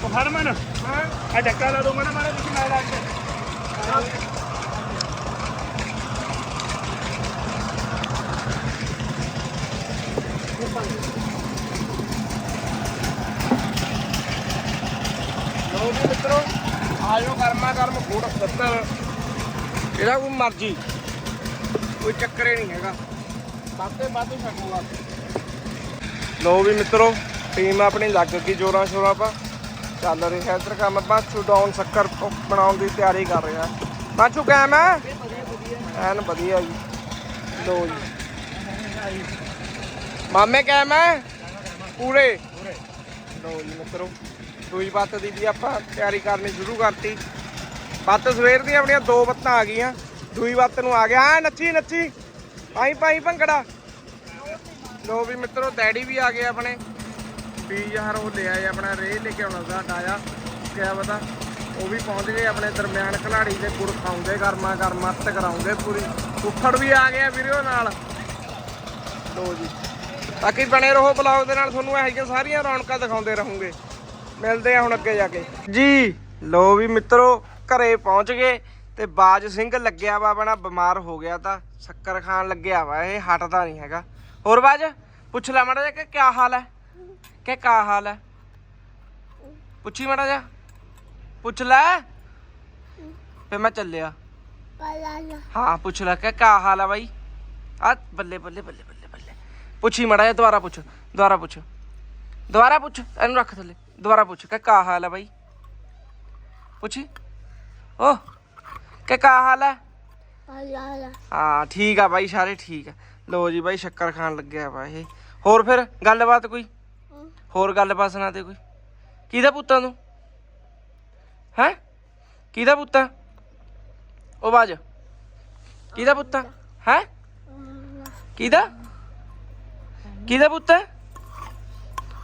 ਉਹ ਫੜ ਮਨ ਆ ਧੱਕਾ ਲਾ ਦੋ ਮਨ ਮਾਰੇ ਲੋ ਵੀ ਮਿੱਤਰੋ ਆਜੋ ਕਰਮਾ ਕਰਮ ਗੁੜ 70 ਇਹਦਾ ਕੋਈ ਮਰਜ਼ੀ, ਕੋਈ ਚੱਕਰ ਹੀ ਨਹੀਂ ਹੈਗਾ। ਬਾਤੇ ਬਾਤੇ ਛਕੂਗਾ ਲੋ ਵੀ ਮਿੱਤਰੋ ਟੀਮ ਆਪਣੀ ਲੱਗ ਗਈ ਜੋਰਾਂ ਸ਼ੋਰਾਂ ਪਾ ਚੱਲ ਰਿਹਾ, ਇੱਧਰ ਕੰਮ ਬਾਛੂ ਡਾਊਨ ਸ਼ੱਕਰ ਬਣਾਉਣ ਦੀ ਤਿਆਰੀ ਕਰ ਰਿਹਾ। ਬਾਛੂ ਕੈਮ ਹੈ? ਐਨ ਵਧੀਆ ਜੀ। ਲੋ ਜੀ। ਮਾਮੇ ਕੈਮ ਹੈ? ਪੂਰੇ? ਲੋ ਜੀ ਮਿੱਤਰੋ ਦੂਜੀ ਬੱਤ ਦੀ ਵੀ ਆਪਾਂ ਤਿਆਰੀ ਕਰਨੀ ਸ਼ੁਰੂ ਕਰਤੀ। ਬੱਤ ਸਵੇਰ ਦੀਆਂ ਆਪਣੀਆਂ ਦੋ ਬੱਤਾਂ ਆ ਗਈਆਂ। ਦੂਜੀ ਬੱਤ ਨੂੰ ਆ ਗਿਆ। ਹਾਂ ਨੱਚੀ ਨੱਚੀ। ਪਾਈ ਪਾਈ ਭੰਗੜਾ। ਲੋ ਵੀ ਮਿੱਤਰੋ, ਡੈਡੀ ਵੀ ਆ ਗਏ ਆਪਣੇ। ਬੀਜ ਹਰ ਉਹ ਲਿਆ ਆਏ, ਆਪਣਾ ਰੇਹ ਲੈ ਕੇ ਆਉਣਾ ਸਾਡਾ ਆਇਆ ਕਿਆ ਪਤਾ, ਉਹ ਵੀ ਪਹੁੰਚ ਗਏ ਆਪਣੇ ਦਰਮਿਆਨ ਖਿਲਾੜੀ ਦੇ ਗੁੜ ਖਾਉਂਦੇ, ਗਰਮਾ ਗਰਮਾ ਕਰਾਉਂਦੇ ਪੂਰੀ। ਉੱਖੜ ਵੀ ਆ ਗਿਆ ਵੀਰੋ ਨਾਲ। ਲੋ ਜੀ। ਬਾਕੀ ਬਣੇ ਰਹੋ ਬਲੌਗ ਦੇ ਨਾਲ, ਤੁਹਾਨੂੰ ਇਹੋ ਜਿਹੀਆਂ ਸਾਰੀਆਂ ਰੌਣਕਾਂ ਦਿਖਾਉਂਦੇ ਰਹੂੰਗੇ। ਮਿਲਦੇ ਆ ਹੁਣ ਅੱਗੇ ਜਾ ਕੇ। ਜੀ ਲੋ ਵੀ ਮਿੱਤਰੋ, ਘਰੇ ਪਹੁੰਚ ਗਏ ਤੇ ਬਾਜ ਸਿੰਘ ਲੱਗਿਆ ਵਾ, ਆਪਣਾ ਬਿਮਾਰ ਹੋ ਗਿਆ ਤਾਂ ਸ਼ੱਕਰ ਖਾਣ ਲੱਗਿਆ ਵਾ, ਇਹ ਹਟਦਾ ਨਹੀਂ ਹੈਗਾ। ਹੋਰ ਬਾਜ, ਪੁੱਛ ਲੈ ਮਾੜਾ ਜਿਹਾ ਕਿ ਕਿਆ ਹਾਲ ਹੈ? ਕਿ ਕਾ ਹਾਲ ਹੈ? ਪੁੱਛੀ ਮਾੜਾ ਜਿਹਾ। ਪੁੱਛ ਲੈ। ਫੇ ਮੈਂ ਚੱਲਿਆ। ਹਾਂ ਪੁੱਛ ਲੈ ਕਿ ਕਾ ਹਾਲ ਹੈ ਬਾਈ? ਆ ਬੱਲੇ ਬੱਲੇ ਬੱਲੇ ਬੱਲੇ ਬੱਲੇ। ਪੁੱਛੀ ਮਾੜਾ ਜਿਹਾ ਦੁਬਾਰਾ ਪੁੱਛ ਦੁਬਾਰਾ ਪੁੱਛ। ਦੁਬਾਰਾ ਪੁੱਛ ਇਹਨੂੰ ਰੱਖ ਥੱਲੇ। ਦੁਬਾਰਾ ਪੁੱਛ ਕਿ ਕਾ ਹਾਲ ਹੈ ਬਾਈ? ਪੁੱਛੀ। ਓ ਕਿ ਕਾ ਹਾਲ ਹੈ? ਹਾਂ ਠੀਕ ਆ ਬਾਈ ਸਾਰੇ ਠੀਕ ਆ। ਲੋ ਜੀ ਬਾਈ ਸ਼ੱਕਰ ਖਾਣ ਲੱਗਿਆ ਵਾ ਇਹ। ਹੋਰ ਫਿਰ ਗੱਲਬਾਤ ਕੋਈ? ਹੋਰ ਗੱਲਬਾਤ ਸੁਣਾ ਦੇ ਕੋਈ। ਕਿਹਦਾ ਪੁੱਤਾਂ ਤੂੰ? ਹੈ? ਕਿਹਦਾ ਪੁੱਤਾ? ਉਹ ਬਾਜ। ਕਿਹਦਾ ਪੁੱਤਾਂ? ਹੈ? ਕਿਹਦਾ? ਕਿਹਦਾ ਪੁੱਤ? ਹੈ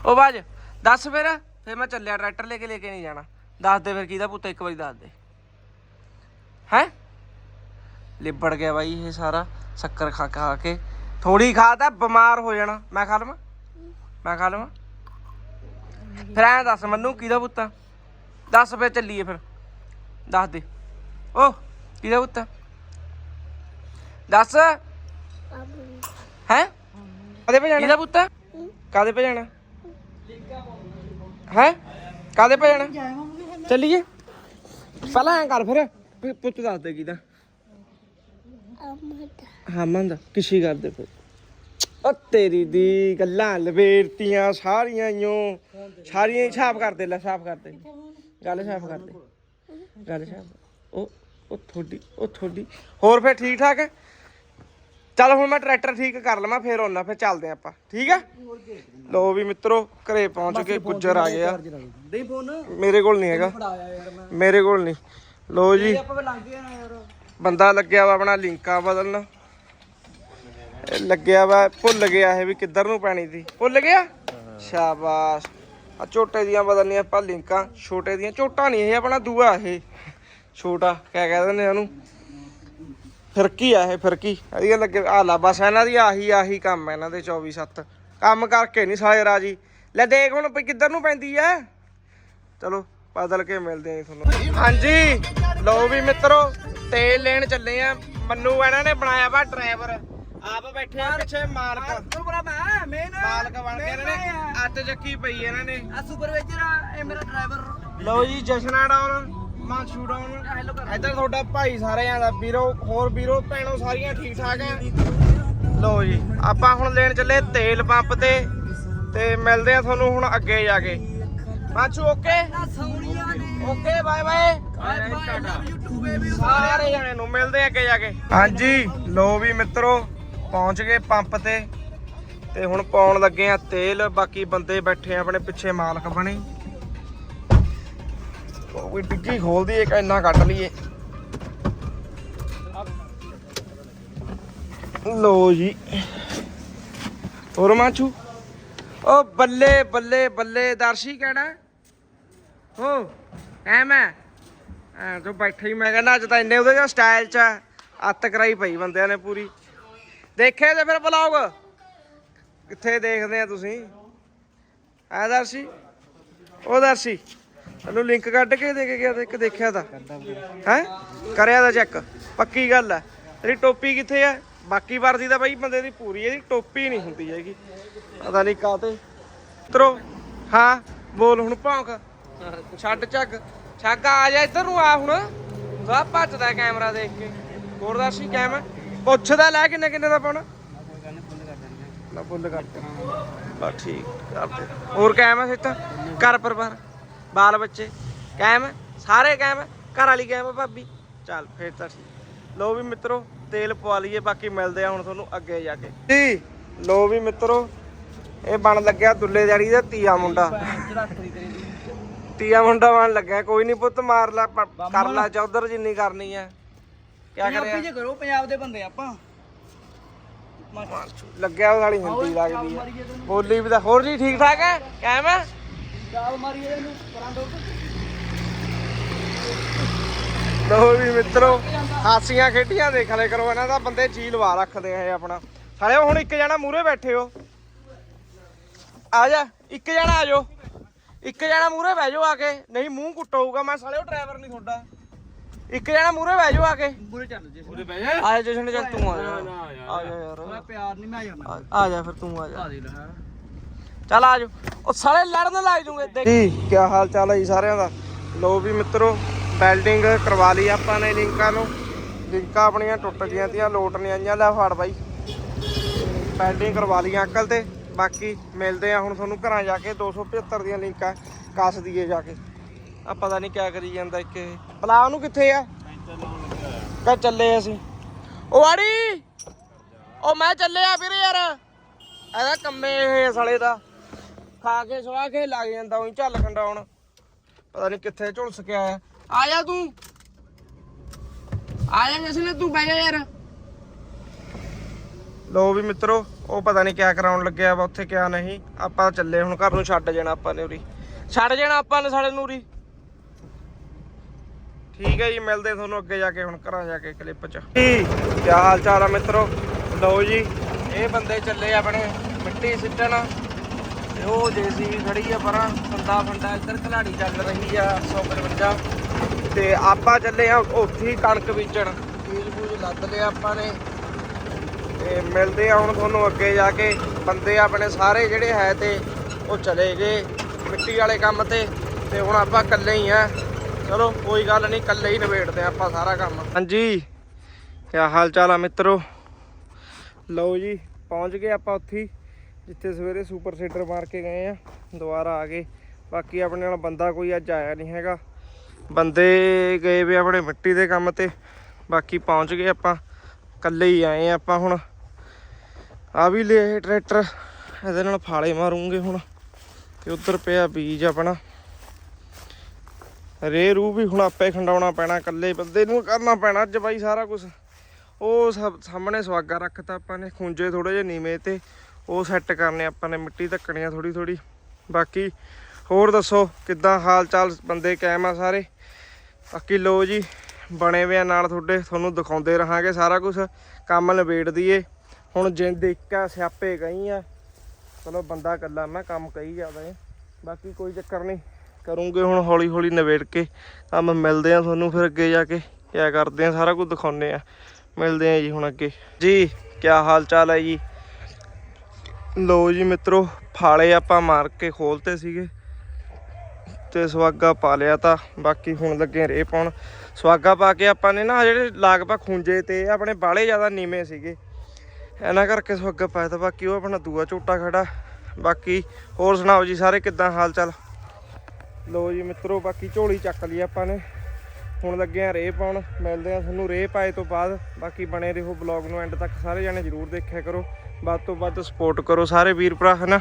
ਉਹ ਬਾਜ, ਦੱਸ ਫਿਰ। ਫਿਰ ਮੈਂ ਚੱਲਿਆ ਟਰੈਕਟਰ ਲੈ ਕੇ ਲੈ ਕੇ ਨਹੀਂ ਜਾਣਾ। ਦੱਸ ਦੇ ਫਿਰ ਕਿਹਦਾ ਪੁੱਤ, ਇੱਕ ਵਾਰੀ ਦੱਸ ਦੇ। ਹੈ? ਲਿਬੜ ਗਿਆ ਬਾਈ ਇਹ ਸਾਰਾ ਸ਼ੱਕਰ ਖਾ ਖਾ ਕੇ। ਥੋੜੀ ਖਾ ਤਾਂ ਬਿਮਾਰ ਹੋ ਜਾਣਾ। ਮੈਂ ਖਾ ਲਵਾਂ? ਮੈਂ ਖਾ ਲਵਾਂ? ਫਿਰ ਐਂ ਦੱਸ ਮੈਨੂੰ ਕਿਹਦਾ ਪੁੱਤ ਆ? ਦੱਸ ਫਿਰ ਚੱਲੀਏ ਫਿਰ। ਦੱਸ ਦੇ। ਓ ਕਿਹਦਾ ਪੁੱਤ ਆ? ਦੱਸ। ਹੈ? ਕਾਦੇ ਪੇ ਜਾਣਾ ਕਿਹਦਾ ਪੁੱਤ ਆ? ਕਾਦੇ ਪੇ ਜਾਣਾ ਹੈ? ਕਾਦੇ ਪੇ ਜਾਣਾ ਚੱਲੀਏ। ਪਹਿਲਾਂ ਐਂ ਕਰ ਫਿਰ। ਵੀ ਪੁੱਤ ਦੱਸ ਦੇ ਕਿਹਦਾ। ਹਾਂ ਮੰਨ ਦਾ। ਕਿਸ਼ੀ ਕਰਦੇ ਫਿਰ। ਓ ਤੇਰੀ ਦੀ ਗੱਲਾਂ ਲਵੇਰਤੀਆਂ ਸਾਰੀਆਂ ਯੋ ਸਾਰੀਆਂ ਹੀ ਸਾਫ਼ ਕਰ ਦੇ ਲੈ ਸਾਫ਼ ਕਰ ਦੇ ਗੱਲ ਸਾਫ਼ ਕਰ ਦੇ ਗੱਲ ਸਾਫ਼ ਉਹ ਉਹ ਤੁਹਾਡੀ ਉਹ ਤੁਹਾਡੀ ਹੋਰ ਫਿਰ ਠੀਕ ਠਾਕ? ਹੈ ਚੱਲ ਹੁਣ ਮੈਂ ਟਰੈਕਟਰ ਠੀਕ ਕਰ ਲਵਾਂ ਫਿਰ ਆਉਣਾ ਫਿਰ ਚੱਲਦੇ ਆਪਾਂ। ਠੀਕ ਹੈ ਲੋ ਵੀ ਮਿੱਤਰੋ ਘਰੇ ਪਹੁੰਚ ਕੇ ਗੁੱਜਰ ਆ ਗਿਆ। ਫੋਨ। ਮੇਰੇ ਕੋਲ ਨਹੀਂ ਹੈਗਾ। ਮੇਰੇ ਕੋਲ ਨਹੀਂ। ਲੋ ਜੀ। ਬੰਦਾ ਲੱਗਿਆ ਵਾ ਆਪਣਾ ਲਿੰਕਾਂ ਬਦਲਣ। ਇਹ ਲੱਗਿਆ ਵਾ, ਭੁੱਲ ਗਿਆ ਇਹ ਵੀ ਕਿੱਧਰ ਨੂੰ ਪੈਣੀ ਸੀ। ਭੁੱਲ ਗਿਆ? ਸ਼ਾਬਾਸ਼। ਆ ਛੋਟੇ ਦੀਆਂ ਬਦਲਣੀਆਂ ਆਪਾਂ ਲਿੰਕਾਂ, ਛੋਟੇ ਦੀਆਂ ਝੋਟਾ ਨਹੀਂ ਇਹ, ਆਪਣਾ ਦੂਆ ਇਹ। ਛੋਟਾ ਕਹਿ ਦਿੰਦੇ ਆ ਉਹਨੂੰ? ਫਿਰਕੀ ਆ ਇਹ, ਫਿਰਕੀ। ਇਹਦੀਆਂ ਲੱਗੇ ਆ ਲਾ ਬਸ ਇਹਨਾਂ ਦੀ ਆਹੀ ਆਹੀ ਕੰਮ ਹੈ ਇਹਨਾਂ ਦੇ 24 7 ਕੰਮ ਕਰਕੇ ਨਹੀਂ ਸਾਲੇ ਰਾਜੀ। ਲੈ ਦੇਖ ਹੁਣ ਵੀ ਕਿੱਧਰ ਨੂੰ ਪੈਂਦੀ ਐ ਚਲੋ, ਬਦਲ ਕੇ ਮਿਲਦੇ ਆ ਤੁਹਾਨੂੰ। ਹਾਂਜੀ, ਲਓ ਵੀ ਮਿੱਤਰੋ, ਤੇਲ ਲੈਣ ਚੱਲੇ ਆ। ਮੰਨੂ ਇਹਨਾਂ ਨੇ ਬਣਾਇਆ ਵਾ ਡਰਾਈਵਰ। ਆਪ ਬੈਠੇ ਆ ਪਿੱਛੇ ਮਾਲਕ। ਤੂੰ ਮੈਂ ਮੈਂ ਨਾ ਮਾਲਕ ਬਣ ਕੇ ਇਹਨਾਂ ਨੇ ਅੱਤ ਚੱਕੀ ਪਈ ਇਹਨਾਂ ਨੇ। ਆ ਸੁਪਰਵਾਈਜ਼ਰ ਆ ਇਹ ਮੇਰਾ ਡਰਾਈਵਰ ਲਓ ਜੀ ਜਸ਼ਨਾ ਡਾਊਨ ਮਾਨਸੂ ਕਰ। ਇੱਧਰ ਤੁਹਾਡਾ ਭਾਈ ਸਾਰਿਆਂ ਦਾ ਵੀਰੋ ਹੋਰ ਵੀਰੋ ਭੈਣੋ ਸਾਰੀਆਂ ਠੀਕ ਠਾਕ ਆ? ਲਓ ਜੀ ਆਪਾਂ ਹੁਣ ਲੈਣ ਚੱਲੇ ਤੇਲ ਪੰਪ ਤੇ ਤੇ ਮਿਲਦੇ ਆ ਤੁਹਾਨੂੰ ਹੁਣ ਅੱਗੇ ਜਾ ਕੇ। ਮਾਨਸੂ ਓਕੇ ਓਕੇ ਬਾਏ ਬਾਏ ਸਾਰੇ ਜਣੇ ਨੂੰ ਮਿਲਦੇ ਆ ਅੱਗੇ ਜਾ ਕੇ। ਹਾਂਜੀ ਲੋ ਵੀ ਮਿੱਤਰੋ ਪਹੁੰਚ ਗਏ ਪੰਪ ਤੇ ਤੇ ਹੁਣ ਪਾਉਣ ਲੱਗੇ ਆ ਤੇਲ, ਬਾਕੀ ਬੰਦੇ ਬੈਠੇ ਆ ਆਪਣੇ ਪਿੱਛੇ ਮਾਲਕ ਬਣੇ। ਉਹ ਵੀ ਖੋਲਦੀ ਇੱਕ ਇੰਨਾ ਕੱਢ ਲਈਏ। ਲੋ ਜੀ। ਹੋਰ ਮਾਚੂ ਓ ਬੱਲੇ ਬੱਲੇ ਬੱਲੇ, ਦਰਸ਼ੀ ਕਹਿਣਾ ਹੋ ਐ ਮੈਂ, ਐ ਤੂੰ ਬੈਠਾ ਹੀ ਮੈਂ ਕਹਿੰਦਾ ਅੱਜ ਤਾਂ ਇੰਨੇ ਉਹਦੇ ਜਿਹਾ ਸਟਾਈਲ ਚ ਅੱਤ ਕਰਾਈ ਪਈ ਬੰਦਿਆਂ ਨੇ ਪੂਰੀ। ਦੇਖੇ ਤੇ ਫਿਰ ਬਲੌਗ? ਕਿੱਥੇ ਦੇਖਦੇ ਆ ਤੁਸੀਂ? ਐ ਦਰਸ਼ੀ? ਉਹ ਦਰਸ਼ੀ, ਤੈਨੂੰ ਲਿੰਕ ਕੱਢ ਕੇ ਦੇ ਕੇ ਗਿਆ ਤੇ ਇੱਕ ਦੇਖਿਆ ਤਾਂ। ਹੈ? ਕਰਿਆ ਤਾਂ ਚੈੱਕ ਪੱਕੀ ਗੱਲ ਹੈ ਤੇਰੀ ਟੋਪੀ ਕਿੱਥੇ ਆ? ਬਾਕੀ ਵਰਦੀ ਤਾਂ ਬਾਈ ਬੰਦੇ ਦੀ ਪੂਰੀ ਇਹਦੀ ਟੋਪੀ ਨਹੀਂ ਹੁੰਦੀ ਹੈਗੀ। ਪਤਾ ਨਹੀਂ ਕਾਤੇ ਤਰੋ ਹਾਂ, ਬੋਲ ਹੁਣ ਭੌਂਕ। ਛੱਡ ਝੱਗ। ਛੱਗ ਆ ਜਾ ਇੱਧਰ ਨੂੰ ਆ ਹੁਣ। ਸਾ ਭੱਜਦਾ ਕੈਮਰਾ ਦੇਖ ਕੇ। ਗੋਰਦਾਸੀ ਕੈਮ ਪੁੱਛਦਾ ਲੈ ਕਿੰਨੇ ਕਿੰਨੇ ਦਾ ਪਾਉਣਾ? ਨਾ ਬੁੱਲ ਕਰ ਦੇ ਬਸ ਠੀਕ ਕਰ ਦੇ। ਹੋਰ ਕੈਮ ਹੈ ਸਿੱਤਾ ਘਰ ਪਰਿਵਾਰ? ਬਾਲ ਬੱਚੇ? ਕੈਮ ਹੈ? ਸਾਰੇ ਕੈਮ ਹੈ? ਘਰ ਵਾਲੀ ਕੈਮ ਹੈ ਭਾਬੀ? ਚੱਲ ਫੇਰ ਤਾਂ ਠੀਕ। ਲੋ ਵੀ ਮਿੱਤਰੋ ਤੇਲ ਪਵਾ ਲਈਏ ਬਾਕੀ ਮਿਲਦੇ ਆ ਹੁਣ ਤੁਹਾਨੂੰ ਅੱਗੇ ਜਾ ਕੇ। ਜੀ ਲੋ ਵੀ ਮਿੱਤਰੋ ਇਹ ਬਣ ਲੱਗਿਆ ਦੁੱਲੇ ਦਿਹਾੜੀ ਦਾ ਤੀਆ ਮੁੰਡਾ। ਤੀਆ ਮੁੰਡਾ ਬਣ ਲੱਗਿਆ। ਕੋਈ ਨਹੀਂ ਪੁੱਤ ਮਾਰ ਲੈ ਕਰ ਲੈ ਚੌਧਰ ਜਿੰਨੀ ਕਰਨੀ ਆ। ਕਿਆ ਪੰਜਾਬੀ ਚ ਕਰੋ ਪੰਜਾਬ ਦੇ ਬੰਦੇ ਆਪਾਂ। ਲੱਗਿਆ ਉਹ ਵਾਲੀ ਹਿੰਦੀ ਲੱਗਦੀ ਆ ਬੋਲੀ ਵੀ ਤਾਂ ਹੋਰ ਜੀ ਠੀਕ ਠਾਕ ਹੈ? ਕਾਇਮ ਹੈ? ਚਾਲ ਮਾਰੀ ਇਹਨੂੰ ਕਰਾਂ ਦੋ ਲੋ ਵੀ ਮਿੱਤਰੋ ਹਾਸੀਆਂ ਖੇਡੀਆਂ ਦੇਖ ਲੈ ਕਰੋ ਇਹਨਾਂ ਦਾ ਬੰਦੇ ਜੀ ਲਵਾ ਰੱਖਦੇ ਆ ਇਹ ਆਪਣਾ। ਸਾਲੇ ਹੁਣ ਇੱਕ ਜਣਾ ਮੂਰੇ ਬੈਠੇ ਹੋ। ਆ ਜਾ ਇੱਕ ਜਣਾ ਆ ਜਾਓ। ਇੱਕ ਜਣਾ ਮੂਰੇ ਬਹਿ ਜਾਓ ਆ ਕੇ ਨਹੀਂ ਮੂੰਹ ਕੁੱਟੋਊਗਾ ਮੈਂ ਸਾਲੇ ਉਹ ਡਰਾਈਵਰ ਨਹੀਂ ਤੁਹਾਡਾ। ਇੱਕ ਜਣਾ ਮੂਰੇ ਬਹਿ ਜਾਓ ਆ ਕੇ। ਪੂਰੇ ਚੱਲ ਜੇ। ਪੂਰੇ ਆ ਜਾ ਜਸ਼ਨ ਚੱਲ ਤੂੰ ਆ ਜਾ। ਆ ਜਾ ਯਾਰ। ਪਿਆਰ ਨਹੀਂ ਮੈਂ ਜਾਣਾ। ਆ- ਆ ਜਾ ਫਿਰ ਤੂੰ ਆ ਜਾ। ਆ ਦੇ ਲੈ ਹਾਂ। ਚੱਲ ਆ ਜਾਓ। ਉਹ ਸਾਲੇ ਲੜਨ ਲੱਗ ਜੂਗੇ ਜੀ ਕੀ ਹਾਲ ਚਾਲ ਹੈ ਜੀ ਸਾਰਿਆਂ ਦਾ? ਲੋ ਵੀ ਮਿੱਤਰੋ ਵੈਲਡਿੰਗ ਕਰਵਾ ਲਈ ਆਪਾਂ ਨੇ ਲਿੰਕਾਂ ਨੂੰ। ਲਿੰਕਾਂ ਆਪਣੀਆਂ ਟੁੱਟ ਗਈਆਂ ਤੀਆਂ ਲੋਟ ਨਹੀਂ ਆਈਆਂ ਲੈ ਫੜ ਬਾਈ। ਵੈਲਡਿੰਗ ਕਰਵਾ ਲਈ ਅੰਕਲ ਤੇ। ਬਾਕੀ ਮਿਲਦੇ ਆ ਹੁਣ ਤੁਹਾਨੂੰ ਘਰਾਂ ਜਾ ਕੇ 275 ਦੀਆਂ ਲਿੰਕਾਂ ਕੱਸ ਦਈਏ ਜਾ ਕੇ। ਆ ਪਤਾ ਨਹੀਂ ਕਿਆ ਕਰੀ ਜਾਂਦਾ ਇੱਕ ਇਹ। ਬਲਾ ਉਹਨੂੰ ਕਿੱਥੇ ਆ? ਕਾ ਚੱਲੇ ਅਸੀਂ। ਉਹ ਆੜੀ, ਉਹ ਮੈਂ ਚੱਲਿਆ ਵੀਰੇ ਯਾਰ। ਇਹਦਾ ਕੰਮੇ ਇਹ ਸਾਲੇ ਦਾ। ਖਾ ਕੇ ਸਵਾ ਕੇ ਲੱਗ ਜਾਂਦਾ, ਉਹੀ ਝੱਲ ਖੰਡਾਉਣ ਪਤਾ ਨਹੀਂ ਕਿੱਥੇ ਝੁਲਸ ਕੇ ਆਇਆ। ਆ ਜਾ ਤੂੰ। ਆ ਜਾ ਜਸਨੇ ਤੂੰ ਬਹਿ ਜਾ ਯਾਰ। ਲੋ ਵੀ ਮਿੱਤਰੋ, ਉਹ ਪਤਾ ਨਹੀਂ ਕਿਆ ਕਰਾਉਣ ਲੱਗਿਆ ਵਾ, ਉੱਥੇ ਕਿਆ ਨਹੀਂ। ਆਪਾਂ ਚੱਲੇ ਹੁਣ, ਘਰ ਨੂੰ ਛੱਡ ਜਾਣਾ ਆਪਾਂ ਨੇ ਉਰੀ। ਛੱਡ ਜਾਣਾ ਆਪਾਂ ਨੇ ਸਾਲੇ ਨੂੰ ਉਰੀ। ਠੀਕ ਹੈ ਜੀ, ਮਿਲਦੇ ਤੁਹਾਨੂੰ ਅੱਗੇ ਜਾ ਕੇ, ਹੁਣ ਘਰਾਂ ਜਾ ਕੇ ਕਲਿੱਪ ਚ। ਕੀ ਕੀ ਹਾਲ ਚਾਲ ਆ ਮਿੱਤਰੋ? ਲਓ ਜੀ, ਇਹ ਬੰਦੇ ਚੱਲੇ ਆਪਣੇ ਮਿੱਟੀ ਸਿੱਟਣ। ਤੇ ਉਹ ਜੇਸੀਬੀ ਖੜੀ ਆ ਪਰਾਂ ਫੰਦਾ ਫੰਦਾ ਇੱਧਰ ਖਿਲਾੜੀ ਚੱਲ ਰਹੀ ਆ 155 ਤੇ ਆਪਾਂ ਚੱਲੇ ਆ ਉੱਥੇ ਹੀ ਕਣਕ ਬੀਜਣ। ਬੀਜ ਬੂਜ ਲੱਦ ਲਿਆ ਆਪਾਂ ਨੇ। ਤੇ ਮਿਲਦੇ ਆ ਹੁਣ ਤੁਹਾਨੂੰ ਅੱਗੇ ਜਾ ਕੇ। ਬੰਦੇ ਆਪਣੇ ਸਾਰੇ ਜਿਹੜੇ ਹੈ ਤੇ, ਉਹ ਚਲੇ ਗਏ ਮਿੱਟੀ ਵਾਲੇ ਕੰਮ ਤੇ। ਤੇ ਹੁਣ ਆਪਾਂ ਇਕੱਲੇ ਹੀ ਆ। ਚਲੋ ਕੋਈ ਗੱਲ ਨਹੀਂ ਇਕੱਲੇ ਹੀ ਨਿਬੇੜਦੇ ਆ ਆਪਾਂ ਸਾਰਾ ਕੰਮ। ਹਾਂਜੀ ਕੀ ਹਾਲ ਚਾਲ ਆ ਮਿੱਤਰੋ? ਲਓ ਜੀ ਪਹੁੰਚ ਗਏ ਆਪਾਂ ਉੱਥੇ ਹੀ, ਜਿੱਥੇ ਸਵੇਰੇ ਸੁਪਰ ਸੀਟਰ ਮਾਰ ਕੇ ਗਏ ਆ ਦੁਬਾਰਾ ਆ ਗਏ। ਬਾਕੀ ਆਪਣੇ ਨਾਲ ਬੰਦਾ ਕੋਈ ਅੱਜ ਆਇਆ ਨਹੀਂ ਹੈਗਾ। ਬੰਦੇ ਗਏ ਵੀ ਆਪਣੇ ਮਿੱਟੀ ਦੇ ਕੰਮ ਤੇ ਬਾਕੀ ਪਹੁੰਚ ਗਏ ਆਪਾਂ ਇਕੱਲੇ ਹੀ ਆਏ ਆ ਆਪਾਂ ਹੁਣ। ਆ ਵੀ ਲਿਆ ਟਰੈਕਟਰ ਇਹਦੇ ਨਾਲ ਫਾਲੇ ਮਾਰੂੰਗੇ ਹੁਣ ਤੇ ਉੱਧਰ ਪਿਆ ਬੀਜ ਆਪਣਾ। ਰੇ ਰੂ ਵੀ ਹੁਣ ਆਪੇ ਖੰਡਾਉਣਾ ਪੈਣਾ, ਇਕੱਲੇ ਬੰਦੇ ਨੂੰ ਕਰਨਾ ਪੈਣਾ ਅੱਜ ਬਾਈ ਸਾਰਾ ਕੁਝ ਉਹ ਸਭ ਸਾਹਮਣੇ ਸਵਾਗਾ ਰੱਖਤਾ ਆਪਾਂ ਨੇ, ਖੁੰਝੇ ਥੋੜੇ ਜਿਹੇ ਨੀਵੇਂ ਤੇ, ਉਹ ਸੈੱਟ ਕਰਨੇ ਆਪਾਂ ਨੇ, ਮਿੱਟੀ ਧੱਕਣੀ ਆ ਥੋੜੀ ਥੋੜੀ ਬਾਕੀ ਹੋਰ ਦੱਸੋ, ਕਿੱਦਾਂ ਹਾਲ ਚਾਲ ਬੰਦੇ ਕਾਇਮ ਆ ਸਾਰੇ? ਬਾਕੀ ਲੋ ਜੀ, ਬਣੇ ਵੇ ਆ ਨਾਲ ਤੁਹਾਡੇ, ਤੁਹਾਨੂੰ ਦਿਖਾਉਂਦੇ ਰਹਾਂਗੇ ਸਾਰਾ ਕੁਝ ਕੰਮ ਨਿਬੇੜ ਦਈਏ। ਹੁਣ ਜਿੰਦ ਇੱਕਾ ਸਿਆਪੇ ਗਈ ਆ। ਚਲੋ ਬੰਦਾ ਇਕੱਲਾ ਮੈਂ ਕੰਮ ਕਹੀ ਜਾਂਦਾ ਏ। ਬਾਕੀ ਕੋਈ ਚੱਕਰ ਨਹੀਂ। ਕਰੂੰਗੇ ਹੁਣ ਹੌਲੀ ਹੌਲੀ ਨਿਬੇੜ ਕੇ। ਕੰਮ ਮਿਲਦੇ ਆ ਤੁਹਾਨੂੰ ਫਿਰ ਅੱਗੇ ਜਾ ਕੇ। ਕਿਆ ਕਰਦੇ ਆ ਸਾਰਾ ਕੁਝ ਦਿਖਾਉਂਦੇ ਆ ਮਿਲਦੇ ਆ ਜੀ ਹੁਣ ਅੱਗੇ। ਜੀ, ਕਿਆ ਹਾਲ ਚਾਲ ਹੈ ਜੀ? ਲੋ ਜੀ ਮਿੱਤਰੋ, ਫਾਲੇ ਆਪਾਂ ਮਾਰ ਕੇ ਖੋਲਤੇ ਸੀਗੇ। ਤੇ ਸਵਾਗਾ ਪਾ ਲਿਆ ਤਾਂ, ਬਾਕੀ ਹੁਣ ਲੱਗੇ ਰੇ ਪਾਉਣ। ਸਵਾਗਾ ਪਾ ਕੇ ਆਪਾਂ ਨੇ ਨਾ ਜਿਹੜੇ ਲਾਗਪਾ ਖੁੰਝੇ ਤੇ ਆਪਣੇ ਬਾਲੇ ਜ਼ਿਆਦਾ ਨੀਵੇਂ ਸੀਗੇ। ਇਹਨਾਂ ਕਰਕੇ ਸਵਾਗਾ ਪਾਇਆ ਤਾਂ ਬਾਕੀ ਉਹ ਆਪਣਾ ਦੂਆ ਝੋਟਾ ਖੜਾ। ਬਾਕੀ ਹੋਰ ਸੁਣਾਓ ਜੀ, ਸਾਰੇ ਕਿੱਦਾਂ ਹਾਲ ਚਾਲ? ਲੋ ਜੀ ਮਿੱਤਰੋ, ਬਾਕੀ ਝੋਲੀ ਚੱਕ ਲਈ ਆਪਾਂ ਨੇ। ਹੁਣ ਲੱਗੇ ਆ ਰੇ ਪਾਉਣ। ਮਿਲਦੇ ਆ ਤੁਹਾਨੂੰ ਰੇ ਪਾਏ ਤੋਂ ਬਾਅਦ। ਬਾਕੀ ਬਣੇ ਰਹੋ ਬਲੌਗ ਨੂੰ ਐਂਡ ਤੱਕ। ਸਾਰੇ ਜਾਣੇ ਜਰੂਰ ਦੇਖਿਆ ਕਰੋ। ਵੱਧ ਤੋਂ ਵੱਧ ਸਪੋਰਟ ਕਰੋ ਸਾਰੇ ਵੀਰ ਭਰਾ, ਹਨਾ?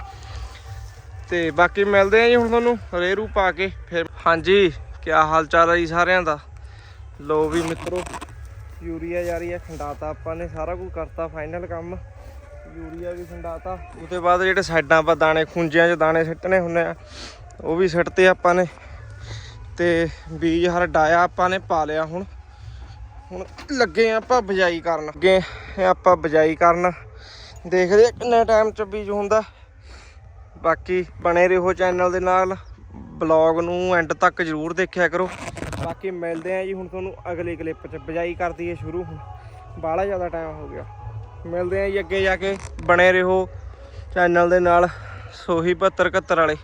ਤੇ ਬਾਕੀ ਮਿਲਦੇ ਆ ਜੀ ਹੁਣ ਤੁਹਾਨੂੰ ਰੇ ਰੂ ਪਾ ਕੇ ਫਿਰ। ਹਾਂਜੀ ਕੀ ਹਾਲ ਚਾਲ ਹੈ ਜੀ ਸਾਰਿਆਂ ਦਾ? ਲੋ ਵੀ ਮਿੱਤਰੋ, ਯੂਰੀਆ ਜਾਰੀ ਆ, ਖੰਡਾਤਾ ਆਪਾਂ ਨੇ, ਸਾਰਾ ਕੁਝ ਕਰਤਾ ਫਾਈਨਲ ਕੰਮ। ਯੂਰੀਆ ਵੀ ਖੰਡਾਤਾ। ਉਹਦੇ ਬਾਅਦ ਜਿਹੜੇ ਸਾਈਡਾਂ 'ਪਾ ਦਾਣੇ ਖੁੰਝਿਆਂ 'ਚ ਦਾਣੇ ਸਿੱਟਣੇ ਹੁੰਦੇ ਆ। ਉਹ ਵੀ ਸਿੱਟਤੇ ਆਪਾਂ ਨੇ। ਤੇ ਬੀਜ ਹਰ ਡਾਇਆ ਆਪਾਂ ਨੇ ਪਾ ਲਿਆ ਹੁਣ। ਹੁਣ ਲੱਗੇ ਆ ਆਪਾਂ ਬਜਾਈ ਕਰਨ। ਅੱਗੇ ਆਪਾਂ ਬਜਾਈ ਕਰਨ। ਦੇਖਦੇ ਆ ਕਿੰਨੇ ਟਾਈਮ ਚ ਬੀਜ ਹੁੰਦਾ। ਬਾਕੀ ਬਣੇ ਰਹੋ ਚੈਨਲ ਦੇ ਨਾਲ। ਬਲੌਗ ਨੂੰ ਐਂਡ ਤੱਕ ਜਰੂਰ ਦੇਖਿਆ ਕਰੋ। ਬਾਕੀ ਮਿਲਦੇ ਆ ਜੀ ਹੁਣ ਤੁਹਾਨੂੰ ਅਗਲੇ ਕਲਿੱਪ 'ਚ। ਬਜਾਈ ਕਰ ਦਈਏ ਸ਼ੁਰੂ ਹੁਣ। ਬਾਹਲਾ ਜ਼ਿਆਦਾ ਟਾਈਮ ਹੋ ਗਿਆ। ਮਿਲਦੇ ਆ ਜੀ ਅੱਗੇ ਜਾ ਕੇ। ਬਣੇ ਰਹੋ ਚੈਨਲ ਦੇ ਨਾਲ। ਸੋਹੀ 72 71 ਵਾਲੇ।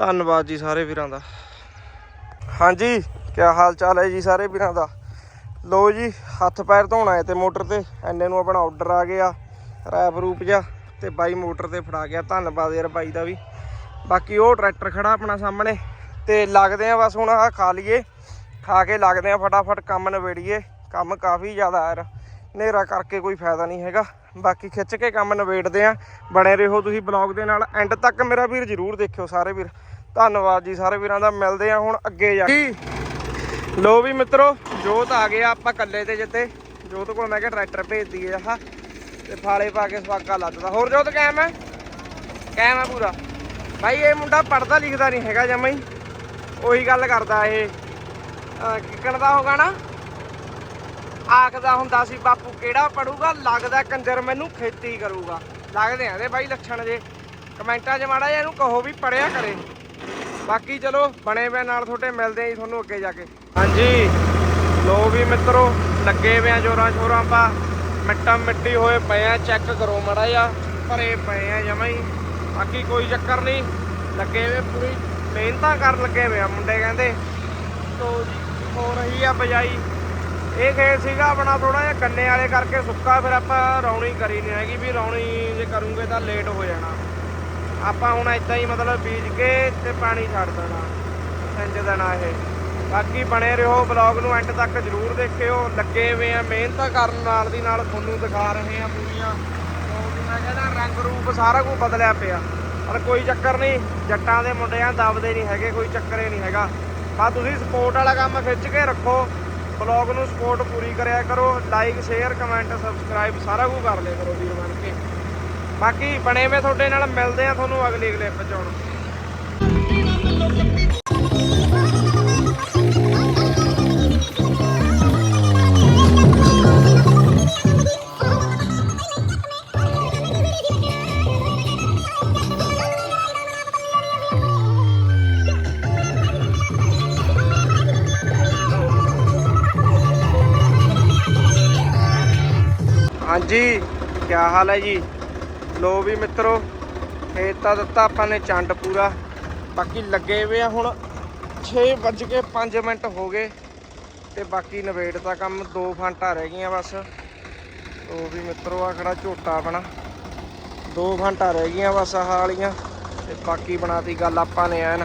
ਧੰਨਵਾਦ ਜੀ ਸਾਰੇ ਵੀਰਾਂ ਦਾ। ਹਾਂਜੀ ਕੀ ਹਾਲ ਚਾਲ ਹੈ ਜੀ ਸਾਰੇ ਵੀਰਾਂ ਦਾ? ਲੋ ਜੀ, ਹੱਥ ਪੈਰ ਧੋਣਾ ਹੈ ਤੇ ਮੋਟਰ ਤੇ, ਐਨੇ ਨੂੰ ਆਪਣਾ ਆਰਡਰ ਆ ਗਿਆ, ਰੈਪ ਰੂਪ ਜਾ ਤੇ ਬਾਈ ਮੋਟਰ ਤੇ ਫੜਾ ਗਿਆ। ਧੰਨਵਾਦ ਯਾਰ ਬਾਈ ਦਾ ਵੀ। ਬਾਕੀ ਉਹ ਟਰੈਕਟਰ ਖੜਾ ਆਪਣਾ ਸਾਹਮਣੇ, ਤੇ ਲੱਗਦੇ ਆ ਬਸ ਹੁਣ ਆਹ ਖਾ ਲਈਏ। ਖਾ ਕੇ ਲੱਗਦੇ ਆ ਫਟਾਫਟ ਕੰਮ ਨਵੇੜੀਏ ਕੰਮ ਕਾਫੀ ਜ਼ਿਆਦਾ ਯਾਰ, ਹਨੇਰਾ ਕਰਕੇ ਕੋਈ ਫਾਇਦਾ ਨਹੀਂ ਹੈਗਾ। ਬਾਕੀ ਖਿੱਚ ਕੇ ਕੰਮ ਨਵੇੜਦੇ ਆ। ਬਣੇ ਰਹੋ ਤੁਸੀਂ ਬਲੌਗ ਦੇ ਨਾਲ। ਐਂਡ ਤੱਕ ਮੇਰਾ ਵੀਰ ਜਰੂਰ ਦੇਖਿਓ ਸਾਰੇ ਵੀਰ। ਧੰਨਵਾਦ ਜੀ, ਸਾਰੇ ਵੀਰਾਂ ਦਾ, ਮਿਲਦੇ ਆ ਹੁਣ ਅੱਗੇ ਜਾ ਕੇ। ਲੋ ਵੀ ਮਿੱਤਰੋ, ਜੋਤ ਆ ਗਿਆ ਆਪਾਂ ਕੱਲੇ ਤੇ ਜਿੱਤੇ। ਜੋਤ ਕੋਲ ਮੈਂ ਕਿਹਾ ਟਰੈਕਟਰ ਭੇਜ ਦਈਏ ਆਹ। ਤੇ ਫਾਲੇ ਪਾ ਕੇ ਸਵਾਗਾ ਲੱਦਦਾ। ਹੋਰ ਜੋਤ ਕਾਇਮ ਹੈ ਕਾਇਮ ਹੈ ਪੂਰਾ। ਭਾਈ ਇਹ ਮੁੰਡਾ ਪੜਦਾ ਲਿਖਦਾ ਨਹੀਂ ਹੈਗਾ ਜਮਾ ਹੀ। ਉਹੀ ਗੱਲ ਕਰਦਾ ਇਹ। ਅਹ, ਕਿੱਕਣ ਦਾ ਹੋਗਾ ਨਾ? ਆਖਦਾ ਹੁੰਦਾ ਸੀ, ਬਾਪੂ, ਕਿਹੜਾ ਪੜੂਗਾ ਲੱਗਦਾ ਕੰਜਰ ਮੈਨੂੰ ਖੇਤੀ ਕਰੂਗਾ। ਲੱਗਦੇ ਆਂਦੇ ਇਹਦੇ ਬਾਈ ਲੱਛਣ ਜੇ। ਕਮੈਂਟਾਂ 'ਚ ਮਾੜਾ ਜਿਹਾ ਇਹਨੂੰ ਕਹੋ ਵੀ ਪੜਿਆ ਕਰੇ। ਬਾਕੀ ਚਲੋ, ਬਣੇ ਵੇ ਨਾਲ ਤੁਹਾਡੇ, ਮਿਲਦੇ ਆ ਜੀ ਤੁਹਾਨੂੰ ਅੱਗੇ ਜਾ ਕੇ। ਹਾਂਜੀ ਲੋ ਵੀ ਮਿੱਤਰੋ, ਲੱਗੇ ਵੇ ਆ ਜੋਰਾਂ ਸ਼ੋਰਾਂ ਪਾ। ਮਿੱਟਾ ਮਿੱਟੀ ਹੋਏ ਪਏ ਆ ਚੈੱਕ ਕਰੋ ਮੜਾ ਜਾ ਭਰੇ ਪਏ ਆ ਜਮਾ ਹੀ। ਬਾਕੀ ਕੋਈ ਚੱਕਰ ਨਹੀਂ, ਲੱਗੇ ਵੇ ਪੂਰੀ ਮਿਹਨਤਾਂ ਕਰਨ ਲੱਗੇ ਵੇ ਆ ਮੁੰਡੇ ਕਹਿੰਦੇ। ਤੋ ਜੀ, ਹੋ ਰਹੀ ਆ ਬਜਾਈ। ਇਹ ਖੇਤ ਸੀਗਾ ਆਪਣਾ ਥੋੜਾ ਜਿਹਾ ਕੰਨੇ ਵਾਲੇ ਕਰਕੇ ਸੁੱਕਾ, ਫਿਰ ਆਪਾਂ ਰੌਣੀ ਕਰੀ ਨਹੀਂ ਹੈਗੀ, ਵੀ ਰੌਣੀ ਜੇ ਕਰੂੰਗੇ ਤਾਂ ਲੇਟ ਹੋ ਜਾਣਾ। ਆਪਾਂ ਹੁਣ ਇਦਾਂ ਹੀ ਮਤਲਬ ਬੀਜ ਕੇ ਤੇ ਪਾਣੀ ਛੱਡ ਦੇਣਾ ਸਿੰਜ ਦੇਣਾ ਇਹ। ਬਾਕੀ ਬਣੇ ਰਹੋ ਬਲੌਗ ਨੂੰ ਐਂਡ ਤੱਕ ਜਰੂਰ ਦੇਖਿਓ। ਲੱਗੇ ਹੋਏ ਆ, ਮਿਹਨਤਾਂ ਕਰਨ ਨਾਲ ਦੀ ਨਾਲ ਤੁਹਾਨੂੰ ਦਿਖਾ ਰਹੇ ਆ ਪੂਰੀਆਂ। ਮੈਂ ਕਹਿੰਦਾ ਰੰਗ ਰੂਪ ਸਾਰਾ ਕੁਝ ਬਦਲਿਆ ਪਿਆ। ਪਰ ਕੋਈ ਚੱਕਰ ਨਹੀਂ, ਜੱਟਾਂ ਦੇ ਮੁੰਡਿਆਂ ਦਬਦੇ ਨਹੀਂ ਹੈਗੇ, ਕੋਈ ਚੱਕਰੇ ਨਹੀਂ ਹੈਗਾ। ਬਸ ਤੁਸੀਂ ਸਪੋਰਟ ਵਾਲਾ ਕੰਮ ਖਿੱਚ ਕੇ ਰੱਖੋ। ਬਲੌਗ ਨੂੰ ਸਪੋਰਟ ਪੂਰੀ ਕਰਿਆ ਕਰੋ। ਲਾਈਕ ਸ਼ੇਅਰ ਕਮੈਂਟ ਸਬਸਕ੍ਰਾਈਬ ਸਾਰਾ ਕੁਝ ਕਰ ਲਿਆ ਕਰੋ ਵੀਰ ਬਣ ਕੇ। ਬਾਕੀ ਬਣੇ ਵੇ ਤੁਹਾਡੇ ਨਾਲ, ਮਿਲਦੇ ਆ ਤੁਹਾਨੂੰ ਅਗਲੀ ਕਲਿੱਪ ਚ ਹੁਣ ਹਾਂਜੀ ਕੀ ਹਾਲ ਹੈ ਜੀ? ਲੋ ਵੀ ਮਿੱਤਰੋ, ਖੇਤ ਤਾਂ ਦਿੱਤਾ ਆਪਾਂ ਨੇ, ਚੰਡ ਪੂਰਾ। ਬਾਕੀ ਲੱਗੇ ਹੋਏ ਆ ਹੁਣ 6 ਵੱਜ ਕੇ 5 ਮਿੰਟ ਹੋ ਗਏ ਤੇ ਬਾਕੀ ਨਵੇੜ ਦਾ ਕੰਮ ਦੋ ਫਾਂਟਾ ਰਹਿ ਗਈਆਂ ਬਸ। ਉਹ ਵੀ ਮਿੱਤਰੋ ਆ ਖੜਾ ਝੋਟਾ ਆਪਣਾ। ਦੋ ਫਾਂਟਾ ਰਹਿ ਗਈਆਂ ਬਸ ਆਹ ਵਾਲੀਆਂ ਤੇ ਬਾਕੀ ਬਣਾਤੀ ਗੱਲ ਆਪਾਂ ਨੇ ਐਨ।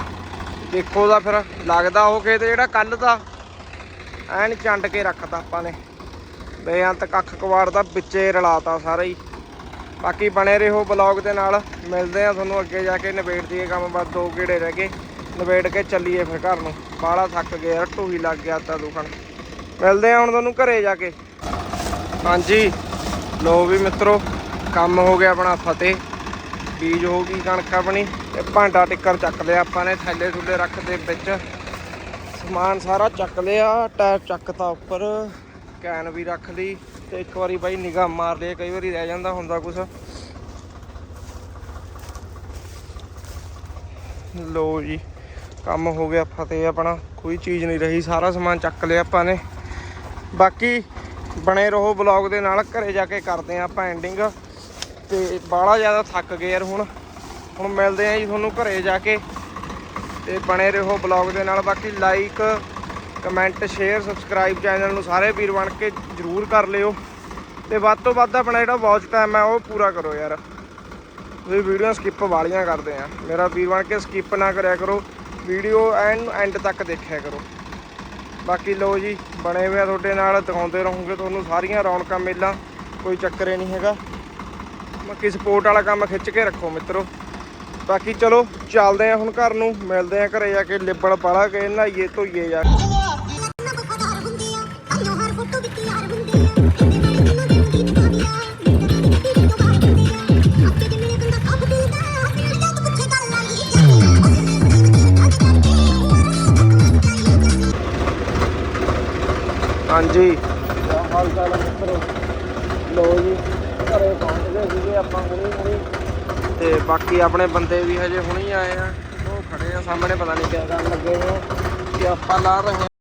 ਦੇਖੋ ਦਾ ਫਿਰ ਲੱਗਦਾ ਉਹ ਖੇਤ ਜਿਹੜਾ ਕੱਲ ਦਾ, ਐਨ ਚੰਡ ਕੇ ਰੱਖਤਾ ਆਪਾਂ ਨੇ। ਬੇਅੰਤ ਕੱਖ ਕਵਾੜ ਦਾ ਵਿੱਚੇ ਰਲਾਤਾ ਸਾਰਾ ਹੀ। ਬਾਕੀ ਬਣੇ ਰਹੋ ਬਲੌਗ ਦੇ ਨਾਲ। ਮਿਲਦੇ ਆ ਤੁਹਾਨੂੰ ਅੱਗੇ ਜਾ ਕੇ ਨਿਬੇੜ ਦੀਏ ਕੰਮ, ਬਸ ਦੋ ਗੇੜੇ ਰਹਿ ਗਏ। ਨਿਬੇੜ ਕੇ ਚੱਲੀਏ ਫਿਰ ਘਰ ਨੂੰ। ਬਾਹਲਾ ਥੱਕ ਗਏ ਯਾਰ ਢੂਹੀ ਲੱਗ ਗਿਆ ਤਾਂ ਦੁਖਣ। ਮਿਲਦੇ ਆ ਹੁਣ ਤੁਹਾਨੂੰ ਘਰੇ ਜਾ ਕੇ। ਹਾਂਜੀ। ਲੋ ਵੀ ਮਿੱਤਰੋ, ਕੰਮ ਹੋ ਗਿਆ ਆਪਣਾ ਫਤਿਹ। ਬੀਜ ਹੋ ਗਈ ਕਣਕ ਆਪਣੀ ਤੇ ਭਾਂਡਾ ਟਿੱਕਰ ਚੱਕ ਲਿਆ ਆਪਾਂ ਨੇ, ਥੈਲੇ ਥੁੱਲੇ ਰੱਖ ਦੇ ਵਿੱਚ। ਸਮਾਨ ਸਾਰਾ ਚੱਕ ਲਿਆ, ਟਾਇਰ ਚੱਕਤਾ ਉੱਪਰ, ਕੈਨ ਵੀ ਰੱਖ ਲਈ। ਤੇ ਇੱਕ ਵਾਰੀ ਬਾਈ ਨਿਗਾਹ ਮਾਰ ਲਈ ਕਈ ਵਾਰੀ ਰਹਿ ਜਾਂਦਾ ਹੁੰਦਾ ਕੁਛ। ਲੋ ਜੀ, ਕੰਮ ਹੋ ਗਿਆ ਫਤਿਹ ਆਪਣਾ, ਕੋਈ ਚੀਜ਼ ਨਹੀਂ ਰਹੀ, ਸਾਰਾ ਸਮਾਨ ਚੱਕ ਲਿਆ ਆਪਾਂ ਨੇ। ਬਾਕੀ ਬਣੇ ਰਹੋ ਬਲੌਗ ਦੇ ਨਾਲ, ਘਰੇ ਜਾ ਕੇ ਕਰਦੇ ਆ ਆਪਾਂ ਐਂਡਿੰਗ ਤੇ ਬਾਹਲਾ ਜ਼ਿਆਦਾ ਥੱਕ ਗਏ ਯਾਰ ਹੁਣ। ਹੁਣ ਮਿਲਦੇ ਆ ਜੀ ਤੁਹਾਨੂੰ ਘਰੇ ਜਾ ਕੇ। ਤੇ ਬਣੇ ਰਹੋ ਬਲੌਗ ਦੇ ਨਾਲ, ਬਾਕੀ like comment, share, subscribe channel ਨੂੰ ਸਾਰੇ ਵੀਰ ਬਣ ਕੇ ਜਰੂਰ ਕਰ ਲਿਓ। ਤੇ ਵੱਧ ਤੋਂ ਵੱਧ ਆਪਣਾ ਜਿਹੜਾ ਵਾਚ ਟਾਈਮ ਹੈ, ਉਹ ਪੂਰਾ ਕਰੋ ਯਾਰ। ਤੁਸੀਂ ਵੀਡੀਓ ਸਕਿਪ ਵਾਲੀਆਂ ਕਰਦੇ ਆ। ਮੇਰਾ ਵੀਰ ਬਣ ਕੇ ਸਕਿਪ ਨਾ ਕਰਿਆ ਕਰੋ। ਵੀਡੀਓ ਐਂਡ ਐਂਡ ਤੱਕ ਦੇਖਿਆ ਕਰੋ। ਬਾਕੀ ਲੋ ਜੀ, ਬਣੇ ਹੋਏ ਆ ਤੁਹਾਡੇ ਨਾਲ, ਦਿਖਾਉਂਦੇ ਰਹੂੰਗੇ ਤੁਹਾਨੂੰ ਸਾਰੀਆਂ ਰੌਣਕਾਂ, ਮੇਲਾ, ਕੋਈ ਚੱਕਰ ਹੀ ਨਹੀਂ ਹੈਗਾ। ਬਾਕੀ ਸਪੋਰਟ ਵਾਲਾ ਕੰਮ ਖਿੱਚ ਕੇ ਰੱਖੋ ਮਿੱਤਰੋ। ਬਾਕੀ ਚਲੋ, ਚੱਲਦੇ ਆ ਹੁਣ ਘਰ ਨੂੰ, ਮਿਲਦੇ ਆ ਘਰੇ ਜਾ ਕੇ, ਲਿਬੜ ਪਾਲਾ ਕੇ, ਨਹਾਈਏ ਧੋਈਏ ਜਾ ਕੇ। ਜੀ ਕਿਆ ਹਾਲ ਚਾਲ ਹੈ ਮਿੱਤਰੋ ਲੋ ਜੀ ਘਰੇ ਪਹੁੰਚ ਗਏ ਸੀਗੇ ਆਪਾਂ ਹੁਣੀ ਹੁਣੀ ਤੇ ਬਾਕੀ ਆਪਣੇ ਬੰਦੇ ਵੀ ਹਜੇ ਹੁਣੀ ਆਏ ਆ। ਉਹ ਖੜੇ ਆ, ਸਾਹਮਣੇ ਪਤਾ ਨਹੀਂ ਕਿਆ ਕਰਨ ਲੱਗੇ ਨੇ। ਕਿ ਆਪਾਂ ਲਾ ਰਹੇ